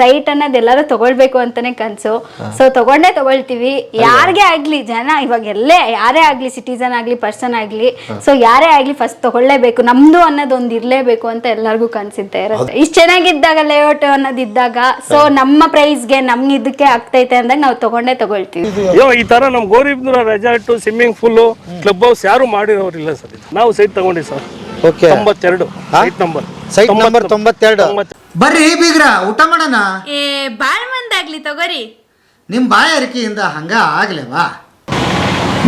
Site ಅನ್ನೋದು ಎಲ್ಲರೂ ತಗೊಳ್ಬೇಕು ಅಂತಾನೆ ಕನ್ಸು. ಸೊ ತಗೊಂಡೇ ತಗೊಳ್ತೀವಿ. ಯಾರಿಗೆ ಆಗ್ಲಿ ಜನ ಇವಾಗ ಎಲ್ಲೇ ಯಾರೇ ಆಗ್ಲಿ ಸಿಟಿಸನ್ ಆಗ್ಲಿ ಪರ್ಸನ್ ಆಗ್ಲಿ ಸೊ ಯಾರೇ ಆಗ್ಲಿ ಫಸ್ಟ್ ತಗೊಳ್ಳೇಬೇಕು ನಮ್ದು ಅನ್ನೋದು ಒಂದು ಇರ್ಲೇಬೇಕು ಅಂತ ಎಲ್ಲರಿಗೂ ಕನ್ಸಿದ್ದೆ ಇರುತ್ತೆ. ಇಷ್ಟು ಚೆನ್ನಾಗಿದ್ದಾಗ ಲೇಔಟ್ ಅನ್ನೋದಿದ್ದಾಗ ಸೊ ನಮ್ಮ ಪ್ರೈಸ್ಗೆ ನಮ್ಗೆ ಇದಕ್ಕೆ ಆಗ್ತೈತೆ ಅಂದಾಗ ನಾವು ತಗೊಂಡೇ ತಗೊಳ್ತೀವಿ. ಅಯ್ಯೋ ಈ ತರ ನಮ್ ಗೋರಿಬ್ದು resort swimming pool club house ಯಾರು ಮಾಡಿರೋರಿಲ್ಲ ಸರ್. ನಾವು ಸೈಟ್ ತಗೊಂಡಿ ಸರ್. ಓಕೆ ತೊಂಬತ್ತೆರಡು. ಸೈಟ್ ನಂಬರ್ ಸೈಟ್ ನಂಬರ್ ತೊಂಬತ್ತೆರಡು. ಬರ್ರಿ ಬೀಗ್ರ ಊಟ ಮಾಡೋಣ. ಏ ಬಾಳ್ ಮಂದಾಗ್ಲಿ ತಗೋರಿ. ನಿಮ್ಮ ಬಾಯಾರಿಕೆಯಿಂದ ಹಂಗ ಆಗ್ಲೇವಾ?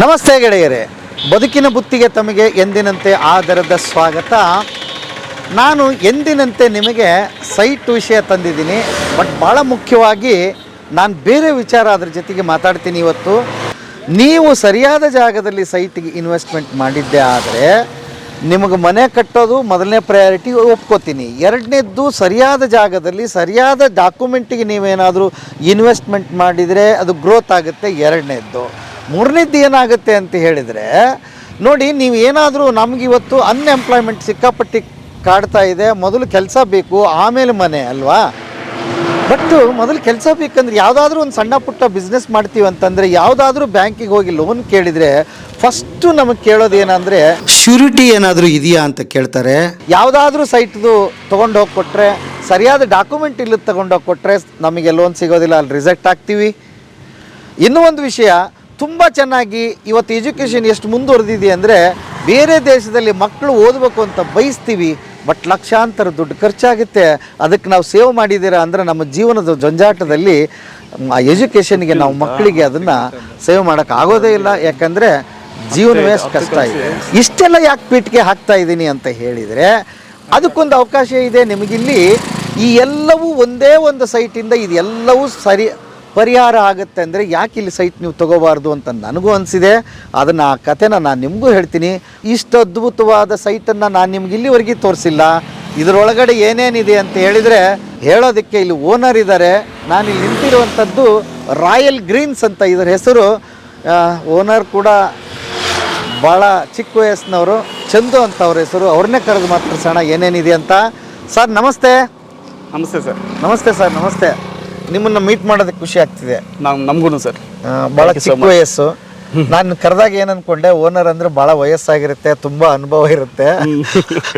ನಮಸ್ತೆ ಗೆಳೆಯರೇ. ಬದುಕಿನ ಬುತ್ತಿಗೆ ತಮಗೆ ಎಂದಿನಂತೆ ಆದರದ ಸ್ವಾಗತ. ನಾನು ಎಂದಿನಂತೆ ನಿಮಗೆ ಸೈಟ್ ವಿಷಯ ತಂದಿದ್ದೀನಿ ಬಟ್ ಭಾಳ ಮುಖ್ಯವಾಗಿ ನಾನು ಬೇರೆ ವಿಚಾರ ಅದ್ರ ಜೊತೆಗೆ ಮಾತಾಡ್ತೀನಿ ಇವತ್ತು. ನೀವು ಸರಿಯಾದ ಜಾಗದಲ್ಲಿ ಸೈಟ್ಗೆ ಇನ್ವೆಸ್ಟ್ಮೆಂಟ್ ಮಾಡಿದ್ದೆ ಆದರೆ ನಿಮಗೆ ಮನೆ ಕಟ್ಟೋದು ಮೊದಲನೇ ಪ್ರಯಾರಿಟಿ ಒಪ್ಕೋತೀನಿ. ಎರಡನೇದ್ದು ಸರಿಯಾದ ಜಾಗದಲ್ಲಿ ಸರಿಯಾದ ಡಾಕ್ಯುಮೆಂಟಿಗೆ ನೀವೇನಾದರೂ ಇನ್ವೆಸ್ಟ್ಮೆಂಟ್ ಮಾಡಿದರೆ ಅದು ಗ್ರೋತ್ ಆಗುತ್ತೆ ಎರಡನೇದ್ದು. ಮೂರನೇದ್ದು ಏನಾಗುತ್ತೆ ಅಂತ ಹೇಳಿದರೆ, ನೋಡಿ ನೀವು ಏನಾದರೂ ನಮಗಿವತ್ತು ಅನ್ಎಂಪ್ಲಾಯ್ಮೆಂಟ್ ಸಿಕ್ಕಾಪಟ್ಟಿ ಕಾಡ್ತಾ ಇದೆ, ಮೊದಲು ಕೆಲಸ ಬೇಕು, ಆಮೇಲೆ ಮನೆ ಅಲ್ವಾ? ಬಟ್ ಮೊದಲು ಕೆಲಸ ಬೇಕಂದ್ರೆ ಯಾವುದಾದ್ರೂ ಒಂದು ಸಣ್ಣ ಪುಟ್ಟ ಬಿಸ್ನೆಸ್ ಮಾಡ್ತೀವಿ ಅಂತಂದರೆ ಯಾವುದಾದ್ರೂ ಬ್ಯಾಂಕಿಗೆ ಹೋಗಿ ಲೋನ್ ಕೇಳಿದರೆ ಫಸ್ಟು ನಮಗೆ ಕೇಳೋದು ಏನಂದರೆ ಶ್ಯೂರಿಟಿ ಏನಾದರೂ ಇದೆಯಾ ಅಂತ ಕೇಳ್ತಾರೆ. ಯಾವುದಾದ್ರೂ ಸೈಟ್ದು ತೊಗೊಂಡು ಹೋಗಿ ಕೊಟ್ಟರೆ ಸರಿಯಾದ ಡಾಕ್ಯುಮೆಂಟ್ ಇಲ್ಲದ ತೊಗೊಂಡೋಗಿ ಕೊಟ್ಟರೆ ನಮಗೆ ಲೋನ್ ಸಿಗೋದಿಲ್ಲ ಅಲ್ಲಿ ರಿಜೆಕ್ಟ್ ಆಗ್ತೀವಿ. ಇನ್ನೂ ಒಂದು ವಿಷಯ ತುಂಬ ಚೆನ್ನಾಗಿ ಇವತ್ತು ಎಜುಕೇಷನ್ ಎಷ್ಟು ಮುಂದುವರೆದಿದೆ ಅಂದರೆ ಬೇರೆ ದೇಶದಲ್ಲಿ ಮಕ್ಕಳು ಓದಬೇಕು ಅಂತ ಬಯಸ್ತೀವಿ ಬಟ್ ಲಕ್ಷಾಂತರ ದುಡ್ಡು ಖರ್ಚಾಗುತ್ತೆ. ಅದಕ್ಕೆ ನಾವು ಸೇವ್ ಮಾಡಿದ್ದೀರಾ ಅಂದರೆ ನಮ್ಮ ಜೀವನದ ಜಂಜಾಟದಲ್ಲಿ ಆ ಎಜುಕೇಷನ್ಗೆ ನಾವು ಮಕ್ಕಳಿಗೆ ಅದನ್ನು ಸೇವ್ ಮಾಡೋಕ್ಕೆ ಆಗೋದೇ ಇಲ್ಲ. ಯಾಕಂದರೆ ಜೀವನವೇ ಕಷ್ಟ ಇದೆ. ಇಷ್ಟೆಲ್ಲ ಯಾಕೆ ಪೀಠಿಗೆ ಹಾಕ್ತಾ ಇದ್ದೀನಿ ಅಂತ ಹೇಳಿದರೆ ಅದಕ್ಕೊಂದು ಅವಕಾಶ ಇದೆ ನಿಮಗಿಲ್ಲಿ. ಈ ಎಲ್ಲವೂ ಒಂದೇ ಒಂದು ಸೈಟಿಂದ ಇದೆಲ್ಲವೂ ಸರಿ ಪರಿಹಾರ ಆಗುತ್ತೆ ಅಂದರೆ ಯಾಕೆ ಇಲ್ಲಿ ಸೈಟ್ ನೀವು ತಗೋಬಾರ್ದು ಅಂತ ನನಗೂ ಅನಿಸಿದೆ. ಅದನ್ನು ಆ ಕಥೆನ ನಾನು ನಿಮಗೂ ಹೇಳ್ತೀನಿ. ಇಷ್ಟು ಅದ್ಭುತವಾದ ಸೈಟನ್ನು ನಾನು ನಿಮ್ಗೆ ಇಲ್ಲಿವರೆಗೆ ತೋರಿಸಿಲ್ಲ. ಇದರೊಳಗಡೆ ಏನೇನಿದೆ ಅಂತ ಹೇಳಿದರೆ ಹೇಳೋದಕ್ಕೆ ಇಲ್ಲಿ ಓನರ್ ಇದ್ದಾರೆ ನಾನು ಇಲ್ಲಿ ನಿಂತಿರುವಂಥದ್ದು ರಾಯಲ್ ಗ್ರೀನ್ಸ್ ಅಂತ ಇದರ ಹೆಸರು. ಓನರ್ ಕೂಡ ಭಾಳ ಚಿಕ್ಕ ವಯಸ್ಸಿನವರು ಚಂದು ಅಂತ ಅವ್ರ ಹೆಸರು. ಅವ್ರನ್ನೇ ಕರೆದು ಮಾತಾಡ್ಸೋಣ ಏನೇನಿದೆ ಅಂತ. ಸರ್ ನಮಸ್ತೆ. ನಮಸ್ತೆ ಸರ್. ನಮಸ್ತೆ ಸರ್ ನಮಸ್ತೆ. ನಿಮ್ಮನ್ನ ಮೀಟ್ ಮಾಡೋದಕ್ಕೆ ಖುಷಿ ಆಗ್ತಿದೆ. ನಾವು ನಮಗೂ ಸರ್. ಬಹಳ ಚಿಕ್ಕ ವಯಸ್ಸು. ನಾನು ಕರೆದಾಗ ಏನ್ ಅನ್ಕೊಂಡೆ ಓನರ್ ಅಂದ್ರೆ ಬಹಳ ವಯಸ್ಸಾಗಿರುತ್ತೆ ತುಂಬಾ ಅನುಭವ ಇರುತ್ತೆ.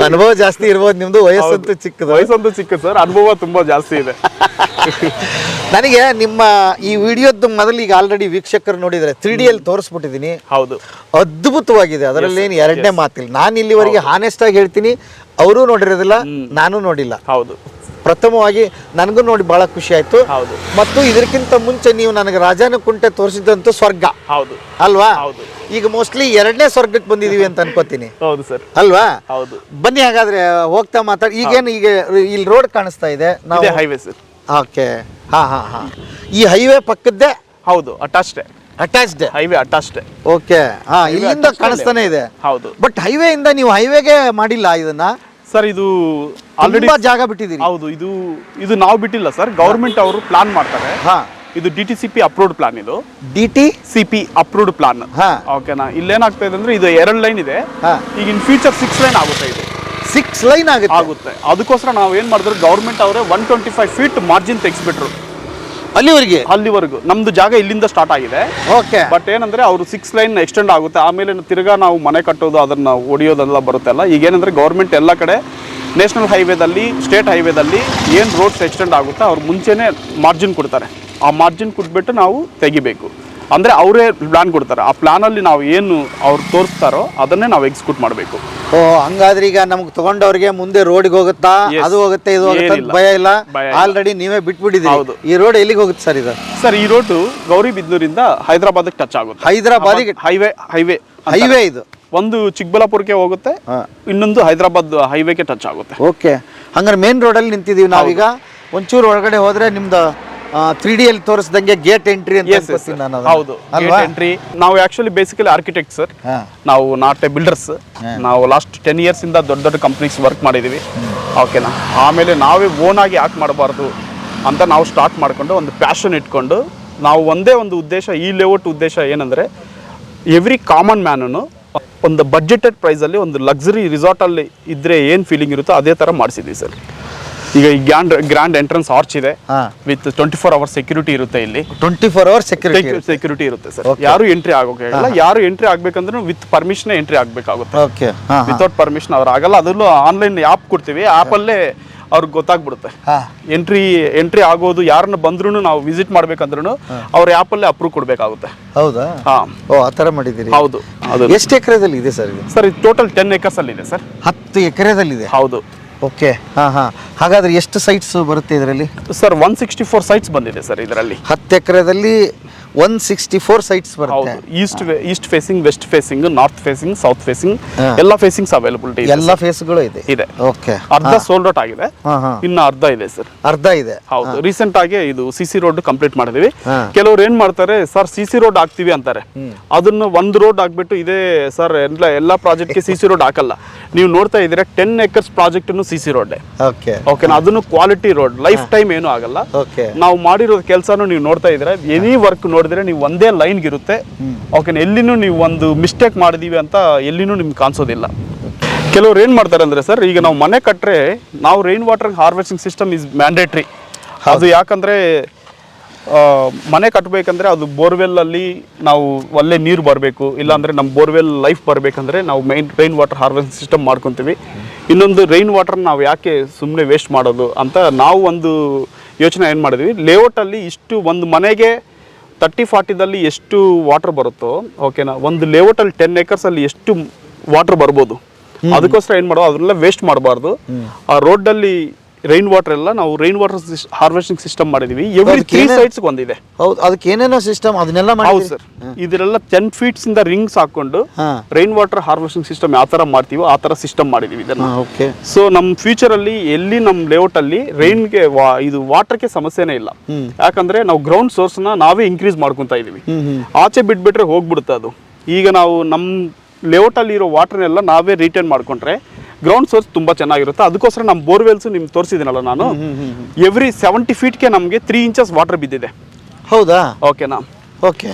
ಅನುಭವ ಜಾಸ್ತಿ ಇರ್ಬೋದು ನಿಮ್ದು ವಯಸ್ಸಂತೂ ಚಿಕ್ಕದು. ವಯಸ್ಸಂತೂ ಚಿಕ್ಕ ಸರ್ ಅನುಭವ ತುಂಬಾ ಜಾಸ್ತಿ ಇದೆ. ನನಗೆ ನಿಮ್ಮ ಈ ವಿಡಿಯೋದ ಮೊದಲು ಈಗ ಆಲ್ರೆಡಿ ವೀಕ್ಷಕರು ನೋಡಿದ್ರೆ ತ್ರೀ ಡಿ ಅಲ್ಲಿ ತೋರಿಸ್ಬಿಟ್ಟಿದ್ದೀನಿ ಹೌದು. ಅದ್ಭುತವಾಗಿದೆ ಅದರಲ್ಲಿ ಏನು ಎರಡನೇ ಮಾತಿಲ್ಲ. ನಾನು ಇಲ್ಲಿವರೆಗೆ ಹಾನೆಸ್ಟ್ ಆಗಿ ಹೇಳ್ತೀನಿ ಅವರು ನೋಡಿರೋದಿಲ್ಲ ನಾನು ನೋಡಿಲ್ಲ. ಹೌದು. ಪ್ರಥಮವಾಗಿ ನನಗೂ ನೋಡಿ ಬಹಳ ಖುಷಿ ಆಯ್ತು. ಹೌದು. ಮತ್ತು ಇದಕ್ಕಿಂತ ಮುಂಚೆ ನೀವು ನನಗೆ ರಾಜನ ಕುಂಟೆ ತೋರಿಸಿದಂತೂ ಸ್ವರ್ಗ. ಹೌದು. ಅಲ್ವಾ? ಹೌದು. ಈಗ ಮೋಸ್ಟ್ಲಿ ಎರಡನೇ ಸ್ವರ್ಗಕ್ಕೆ ಬಂದಿದೀವಿ ಅಂತ ಅನ್ಕೋತೀನಿ. ಹೌದು ಸರ್. ಅಲ್ವಾ? ಹೌದು. ಬನ್ನಿ ಹಾಗಾದ್ರೆ ಹೋಗ್ತಾ ಮಾತಾಡಿ ಈಗೇನು ಈಗ ಇಲ್ಲಿ ರೋಡ್ ಕಾಣಿಸ್ತಾ ಇದೆ. ನಾವು ಹೈವೇ ಸರ್. ಓಕೆ. ಹಾ ಹಾ ಹಾ. ಈ ಹೈವೇ ಪಕ್ಕದ್ದೇ? ಹೌದು attached attached highway attached okay. ಹಾ ಇಲ್ಲಿಂದ ಕಾಣಿಸ್ತಾನೆ ಇದೆ. ಹೌದು. ಬಟ್ ಹೈವೇ ಇಂದ ನೀವು ಹೈವೇಗೆ ಮಾಡಿಲ್ಲ ಇದನ್ನ? ಸರ್ ಇದು ಆಲ್ರೆಡಿ ಜಾಗ ಬಿಟ್ಟಿದ್ದೀರಿ. ಹೌದು ಇದು ಇದು ನಾವು ಬಿಟ್ಟಿಲ್ಲ ಸರ್ ಗೌರ್ಮೆಂಟ್ ಅವರು ಪ್ಲಾನ್ ಮಾಡ್ತಾರೆ. ಹಾ. ಇದು D T C P approved plan ಇದು. D T C P approved plan ಹಾ. ಓಕೆನಾ ಇಲ್ಲೇನಾಗ್ತಾ ಇದೆ ಅಂದ್ರೆ ಇದು ಎರಡು ಲೈನ್ ಇದೆ. ಹಾ. ಈಗ ಇನ್ ಫ್ಯೂಚರ್ ಸಿಕ್ಸ್ ಲೈನ್ ಆಗುತ್ತೆ ಇದು. ಸಿಕ್ಸ್ ಲೈನ್ ಆಗುತ್ತೆ. ಆಗುತ್ತೆ. ಅದಕ್ಕೋಸ್ಕರ ನಾವು ಏನ್ ಮಾಡಿದ್ರು ಗೌರ್ಮೆಂಟ್ ಅವರೇ one twenty five feet margin ತೆಗಿಸ್ಬಿಟ್ರು. ಅಲ್ಲಿವರೆಗೆ? ಅಲ್ಲಿವರೆಗೂ. ನಮ್ದು ಜಾಗ ಇಲ್ಲಿಂದ ಸ್ಟಾರ್ಟ್ ಆಗಿದೆ. ಓಕೆ ಬಟ್ ಏನಂದ್ರೆ ಅವರು ಸಿಕ್ಸ್ ಲೈನ್ ಎಕ್ಸ್ಟೆಂಡ್ ಆಗುತ್ತೆ. ಆಮೇಲೆ ತಿರ್ಗಾ ನಾವು ಮನೆ ಕಟ್ಟೋದು ಅದನ್ನ ಹೊಡಿಯೋದೆಲ್ಲ ಬರುತ್ತಲ್ಲ ಈಗ ಏನಂದ್ರೆ ಗೌರ್ಮೆಂಟ್ ಎಲ್ಲ ಕಡೆ ನ್ಯಾಷನಲ್ ಹೈವೇದಲ್ಲಿ ಸ್ಟೇಟ್ ಹೈವೇದಲ್ಲಿ ಏನು ರೋಡ್ಸ್ ಎಕ್ಸ್ಟೆಂಡ್ ಆಗುತ್ತೆ ಅವ್ರು ಮುಂಚೆನೇ ಮಾರ್ಜಿನ್ ಕೊಡ್ತಾರೆ. ಆ ಮಾರ್ಜಿನ್ ಕೊಟ್ಬಿಟ್ಟು ನಾವು ತೆಗಿಬೇಕು. ಅಂದ್ರೆ ಅವರೇ ಪ್ಲಾನ್ ಕೊಡ್ತಾರೆ. ಆ ಪ್ಲ್ಯಾನಲ್ಲಿ ನಾವು ಏನು ಅವ್ರು ತೋರಿಸ್ತಾರೋ ಅದನ್ನೇ ನಾವು ಎಕ್ಸಿಕ್ಯೂಟ್ ಮಾಡಬೇಕು. ಓ ಹಂಗಾದ್ರೆ ಈಗ ನಮ್ಗೆ ತಗೊಂಡವ್ರಿಗೆ ಮುಂದೆ ರೋಡ್ಗೆ ಹೋಗುತ್ತಾ? ಅದು ಹೋಗುತ್ತೆ ಇದು ಹೋಗುತ್ತೆ ಅಂತ ಭಯ ಇಲ್ಲ? ಆಲ್ರೆಡಿ ನೀವೇ ಬಿಟ್ಬಿಟ್ಟಿದ್ದೀರಿ. ಹೌದು. ಈ ರೋಡ್ ಎಲ್ಲಿಗೆ ಹೋಗುತ್ತೆ ಸರ್ ಇದು? ಸರ್ ಈ ರೋಡು ಗೌರಿ ಗೌರಿಬಿದ್ನೂರಿಂದ ಹೈದರಾಬಾದ್ಗೆ ಟಚ್ ಆಗುತ್ತೆ. ಹೈದರಾಬಾದಿಗೆ ಹೈವೇ ಹೈವೇ ಹೈವೇ ಇದು. ಒಂದು ಚಿಕ್ಕಬಳ್ಳಾಪುರಕ್ಕೆ ಹೋಗುತ್ತೆ ಇನ್ನೊಂದು ಹೈದರಾಬಾದ್ ಹೈವೇಗೆ ಟಚ್ ಆಗುತ್ತೆ. ಓಕೆ ಹಂಗಾರೆ ಮೇನ್ ರೋಡಲ್ಲಿ ನಿಂತಿದ್ದೀವಿ ನಾವೀಗ. ಒಂಚೂರು ಒಳಗಡೆ ಹೋದ್ರೆ ನಿಮ್ದು ತ್ರೀ ಡಿ ಅಲ್ಲಿ ತೋರಿಸಿದಂಗೆ ಗೇಟ್ ಎಂಟ್ರಿ ಅಂತ Yes, yes, ಅನ್ಕೋತೀನಿ ನಾನು ಅದನ್ನ. ಹೌದು ಅಲ್ವಾ? ಎಂಟ್ರಿ ನಾವು ಆಕ್ಚುಲಿ ಬೇಸಿಕಲಿ ಆರ್ಕಿಟೆಕ್ಟ್ ಸರ್ ಹಾ. ನಾವು ನಾಟ್ ಎ ಬಿಲ್ಡರ್ಸ್ ನಾವು ಲಾಸ್ಟ್ ಟೆನ್ ಇಯರ್ಸ್ ಇಂದ ದೊಡ್ಡ ದೊಡ್ಡ ಕಂಪ್ನೀಸ್ ವರ್ಕ್ ಮಾಡಿದೀವಿ. ಓಕೆನಾ ಆಮೇಲೆ ನಾವೇ ಓನ್ ಆಗಿ ಯಾಕೆ ಮಾಡಬಾರ್ದು ಅಂತ ನಾವು ಸ್ಟಾರ್ಟ್ ಮಾಡ್ಕೊಂಡು ಒಂದು ಪ್ಯಾಷನ್ ಇಟ್ಕೊಂಡು ನಾವು ಒಂದೇ ಒಂದು ಉದ್ದೇಶ ಈ ಲೇಔಟ್ ಉದ್ದೇಶ ಏನಂದ್ರೆ ಎವ್ರಿ ಕಾಮನ್ ಮ್ಯಾನನು ಒಂದು ಬಜೆಟೆಡ್ ಪ್ರೈಸಲ್ಲಿ ಒಂದು ಲಕ್ಸುರಿ ರಿಸಾರ್ಟಲ್ಲಿ ಇದ್ದರೆ ಏನು ಫೀಲಿಂಗ್ ಇರುತ್ತೋ ಅದೇ ಥರ ಮಾಡಿಸಿದ್ವಿ ಸರ್ ಈಗ ಈ ಗ್ರ್ಯಾಂಡ್ ಗ್ರ್ಯಾಂಡ್ ಎಂಟ್ರೆನ್ಸ್ ಆರ್ಚ್ ಇದೆ. ಹಾ. With twenty four hour security ಇರುತ್ತೆ ಇಲ್ಲಿ. Twenty four hour security security ಇರುತ್ತೆ. ಸರ್ ಯಾರು ಎಂಟ್ರಿ ಆಗೋಕೆ ಯಾರು ಎಂಟ್ರಿ ಆಗ್ಬೇಕಂದ್ರೆ ವಿತ್ ಪರ್ಮಿಷನ್ ಎಂಟ್ರಿ ಆಗ್ಬೇಕಾಗುತ್ತೆ. ಓಕೆ ಹಾ ಹಾ. ವಿತೌಟ್ ಪರ್ಮಿಷನ್ ಅವ್ರು ಆಗಲ್ಲ. ಅದರಲ್ಲೂ ಆನ್ಲೈನ್ ಆ್ಯಪ್ ಕೊಡ್ತೀವಿ. ಆ್ಯಪಲ್ಲೇ ಅವ್ರಿಗೆ ಗೊತ್ತಾಗ್ಬಿಡುತ್ತೆ. ಹಾ. ಎಂಟ್ರಿ ಎಂಟ್ರಿ ಆಗೋದು ಯಾರನ್ನ ಬಂದ್ರೂ ನಾವು ವಿಸಿಟ್ ಮಾಡ್ಬೇಕಂದ್ರೂ ಅವ್ರ ಆ್ಯಪಲ್ಲೇ ಅಪ್ರೂವ್ ಕೊಡಬೇಕಾಗುತ್ತೆ. ಹೌದಾ? ಮಾಡಿದೀರಿ ಓ ಆ ಥರ ಮಾಡಿದ್ದೀರಿ. ಹೌದು. ಅದು. ಎಷ್ಟು ಎಕರೆದಲ್ಲಿ ಇದೆ ಸರ್ ಇದು? ಸರ್ ಇದು ಟೋಟಲ್ ಟೆನ್ ಏಕರ್ಸ್ ಅಲ್ಲಿ ಇದೆ ಸರ್ ಹತ್ತು ಎಕರೆದಲ್ಲಿದೆ. ಹೌದು. ಓಕೆ ಹಾ ಹಾ. ಹಾಗಾದ್ರೆ ಎಷ್ಟು ಸೈಟ್ಸ್ ಬರುತ್ತೆ ಇದರಲ್ಲಿ? Sir one sixty four sites ಬಂದಿದೆ ಸರ್ ಇದರಲ್ಲಿ. ಹತ್ತು ಎಕರೆದಲ್ಲಿ ಒನ್ ಸಿಕ್ಸ್ಟಿ ಫೋರ್ ಸೈಟ್ಸ್ ಬರುತ್ತೆ ಹೌದು east east facing west facing north facing south facing. ಎಲ್ಲ ಫೇಸಿಂಗ್ಸ್ ಅವೈಲಬಿಲಿಟಿ ಎಲ್ಲ ಫೇಸ್ಗಳು ಇದೆ. ಇದೆ. ಓಕೆ ಅರ್ಧ ಸೋಲ್ಡ್ ಔಟ್ ಆಗಿದೆ. ಇನ್ನು ಅರ್ಧ ಇದೆ ಸರ್ ಅರ್ಧ ಇದೆ. ಹೌದು ರೀಸೆಂಟ್ ಆಗಿ ಇದು ಸಿ ಸಿ ರೋಡ್ ಕಂಪ್ಲೀಟ್ ಮಾಡಿದೀವಿ. ಕೆಲವರು ಏನ್ ಮಾಡ್ತಾರೆ ಸರ್ ಸಿ ಸಿ ರೋಡ್ ಹಾಕ್ತಿವಿ ಅಂತಾರೆ. ಅದನ್ನ ಒಂದು ರೋಡ್ ಹಾಕ್ಬಿಟ್ಟು ಇದೇ ಸರ್ ಎಲ್ಲ ಎಲ್ಲ ಪ್ರಾಜೆಕ್ಟ್ಗೆ ಸಿ ಸಿ ರೋಡ್ ಹಾಕಲ್ಲ. ನೀವು ನೋಡ್ತಾ ಇದ್ರೆ ten acres project C C road okay ಓಕೆನಾ ಅದನ್ನು ಕ್ವಾಲಿಟಿ ರೋಡ್ ಲೈಫ್ ಟೈಮ್ ಏನು ಆಗಲ್ಲ. ಓಕೆ ನಾವು ಮಾಡಿರೋ ಕೆಲಸನೂ ನೀವು ನೋಡ್ತಾ ಇದ್ರೆ ಎನಿ ವರ್ಕ್ ನೋಡಿದ್ರೆ ನೀವು ಒಂದೇ ಲೈನ್ಗೆ ಇರುತ್ತೆ. ಓಕೆ ಎಲ್ಲಿನೂ ನೀವು ಒಂದು ಮಿಸ್ಟೇಕ್ ಮಾಡಿದೀವಿ ಅಂತ ಎಲ್ಲಿನೂ ನಿಮ್ಗೆ ಕಾಣಿಸೋದಿಲ್ಲ. ಕೆಲವ್ರು ಏನು ಮಾಡ್ತಾರೆ ಅಂದರೆ ಸರ್, ಈಗ ನಾವು ಮನೆ ಕಟ್ಟರೆ ನಾವು rain water harvesting system is mandatory ಅದು ಯಾಕಂದರೆ ಮನೆ ಕಟ್ಟಬೇಕಂದ್ರೆ ಅದು ಬೋರ್ವೆಲ್ಲಲ್ಲಿ ನಾವು ಒಳ್ಳೆ ನೀರು ಬರಬೇಕು, ಇಲ್ಲಾಂದರೆ ನಮ್ಮ ಬೋರ್ವೆಲ್ ಲೈಫ್ ಬರಬೇಕಂದ್ರೆ ನಾವು main rain water harvesting system ಮಾಡ್ಕೊತೀವಿ. ಇನ್ನೊಂದು ರೈನ್ ವಾಟರ್ ನಾವು ಯಾಕೆ ಸುಮ್ಮನೆ ವೇಸ್ಟ್ ಮಾಡೋದು ಅಂತ ನಾವು ಒಂದು ಯೋಚನೆ ಏನು ಮಾಡಿದ್ವಿ. ಲೇಔಟಲ್ಲಿ ಇಷ್ಟು ಒಂದು ಮನೆಗೆ ತರ್ಟಿ ಫಾರ್ಟಿದಲ್ಲಿ ಎಷ್ಟು ವಾಟರ್ ಬರುತ್ತೋ ಓಕೆನಾ ಒಂದು ಲೇಔಟಲ್ಲಿ ಟೆನ್ ಏಕರ್ಸಲ್ಲಿ ಎಷ್ಟು ವಾಟರ್ ಬರ್ಬೋದು. ಅದಕ್ಕೋಸ್ಕರ ಏನು ಮಾಡೋ ಅದನ್ನೆಲ್ಲ ವೇಸ್ಟ್ ಮಾಡಬಾರ್ದು. ಆ ರೋಡಲ್ಲಿ ರೈನ್ ವಾಟರ್ ಎಲ್ಲ ನಾವು ರೈನ್ ವಾಟರ್ ಹಾರ್ವೆಸ್ಟಿಂಗ್ ಸಿಸ್ಟಮ್ ಮಾಡಿದೀವಿ. ಎವ್ರಿ ತ್ರೀ ಸೈಡ್ಸ್ ಒಂದಿದೆ ಬಂದಿದೆ. ಹೌದು ಅದಕ್ಕೆ ಏನೇನೋ ಸಿಸ್ಟಮ್ ಅದನ್ನೆಲ್ಲ ಹೌದು ಸರ್. ಇದರೆಲ್ಲ ಟೆನ್ ಫೀಟ್ಸ್ ಇಂದ ರಿಂಗ್ಸ್ ಹಾಕೊಂಡು. ರೈನ್ ವಾಟರ್ ಹಾರ್ವೆಸ್ಟಿಂಗ್ ಸಿಸ್ಟಮ್ ಯಾವ ತರ ಮಾಡ್ತೀವೋ ಆ ತರ ಸಿಸ್ಟಮ್ ಮಾಡಿದೀವಿ ಇದನ್ನ. ಓಕೆ ಸೊ ನಮ್ಮ ಫ್ಯೂಚರ್ ಅಲ್ಲಿ ಎಲ್ಲಿ ನಮ್ಮ ಲೇಔಟ್ ಅಲ್ಲಿ ರೈನ್ಗೆ ಇದು ವಾಟರ್ಗೆ ಸಮಸ್ಯೆನೇ ಇಲ್ಲ. ಯಾಕಂದ್ರೆ ನಾವು ಗ್ರೌಂಡ್ ಸೋರ್ಸ್ನ ನಾವೇ ಇನ್ಕ್ರೀಸ್ ಮಾಡ್ಕೊಂತ ಇದೀವಿ. ಆಚೆ ಬಿಟ್ಬಿಟ್ರೆ ಹೋಗ್ಬಿಡುತ್ತೆ ಅದು. ಈಗ ನಾವು ನಮ್ಮ ಲೇಔಟ್ ಅಲ್ಲಿ ಇರೋ ವಾಟರ್ನೆಲ್ಲ ನಾವೇ ರಿಟರ್ನ್ ಮಾಡ್ಕೊಂಡ್ರೆ ಗ್ರೌಂಡ್ ಸೋರ್ಸ್ ತುಂಬಾ ಚೆನ್ನಾಗಿರುತ್ತೆ. ಅದಕ್ಕೋಸ್ಕರ ನಮ್ಮ ಬೋರ್ವೆಲ್ಸ್ ನಿಮ್ಗೆ ತೋರಿಸಿದ್ದೀನಲ್ಲ ನಾನು. ಎವ್ರಿ ಸೆವೆಂಟಿ ಫೀಟ್ಗೆ ನಮಗೆ ತ್ರೀ ಇಂಚಸ್ ವಾಟರ್ ಬಿದ್ದಿದೆ. ಹೌದಾ? ಓಕೆನಾ ಓಕೆ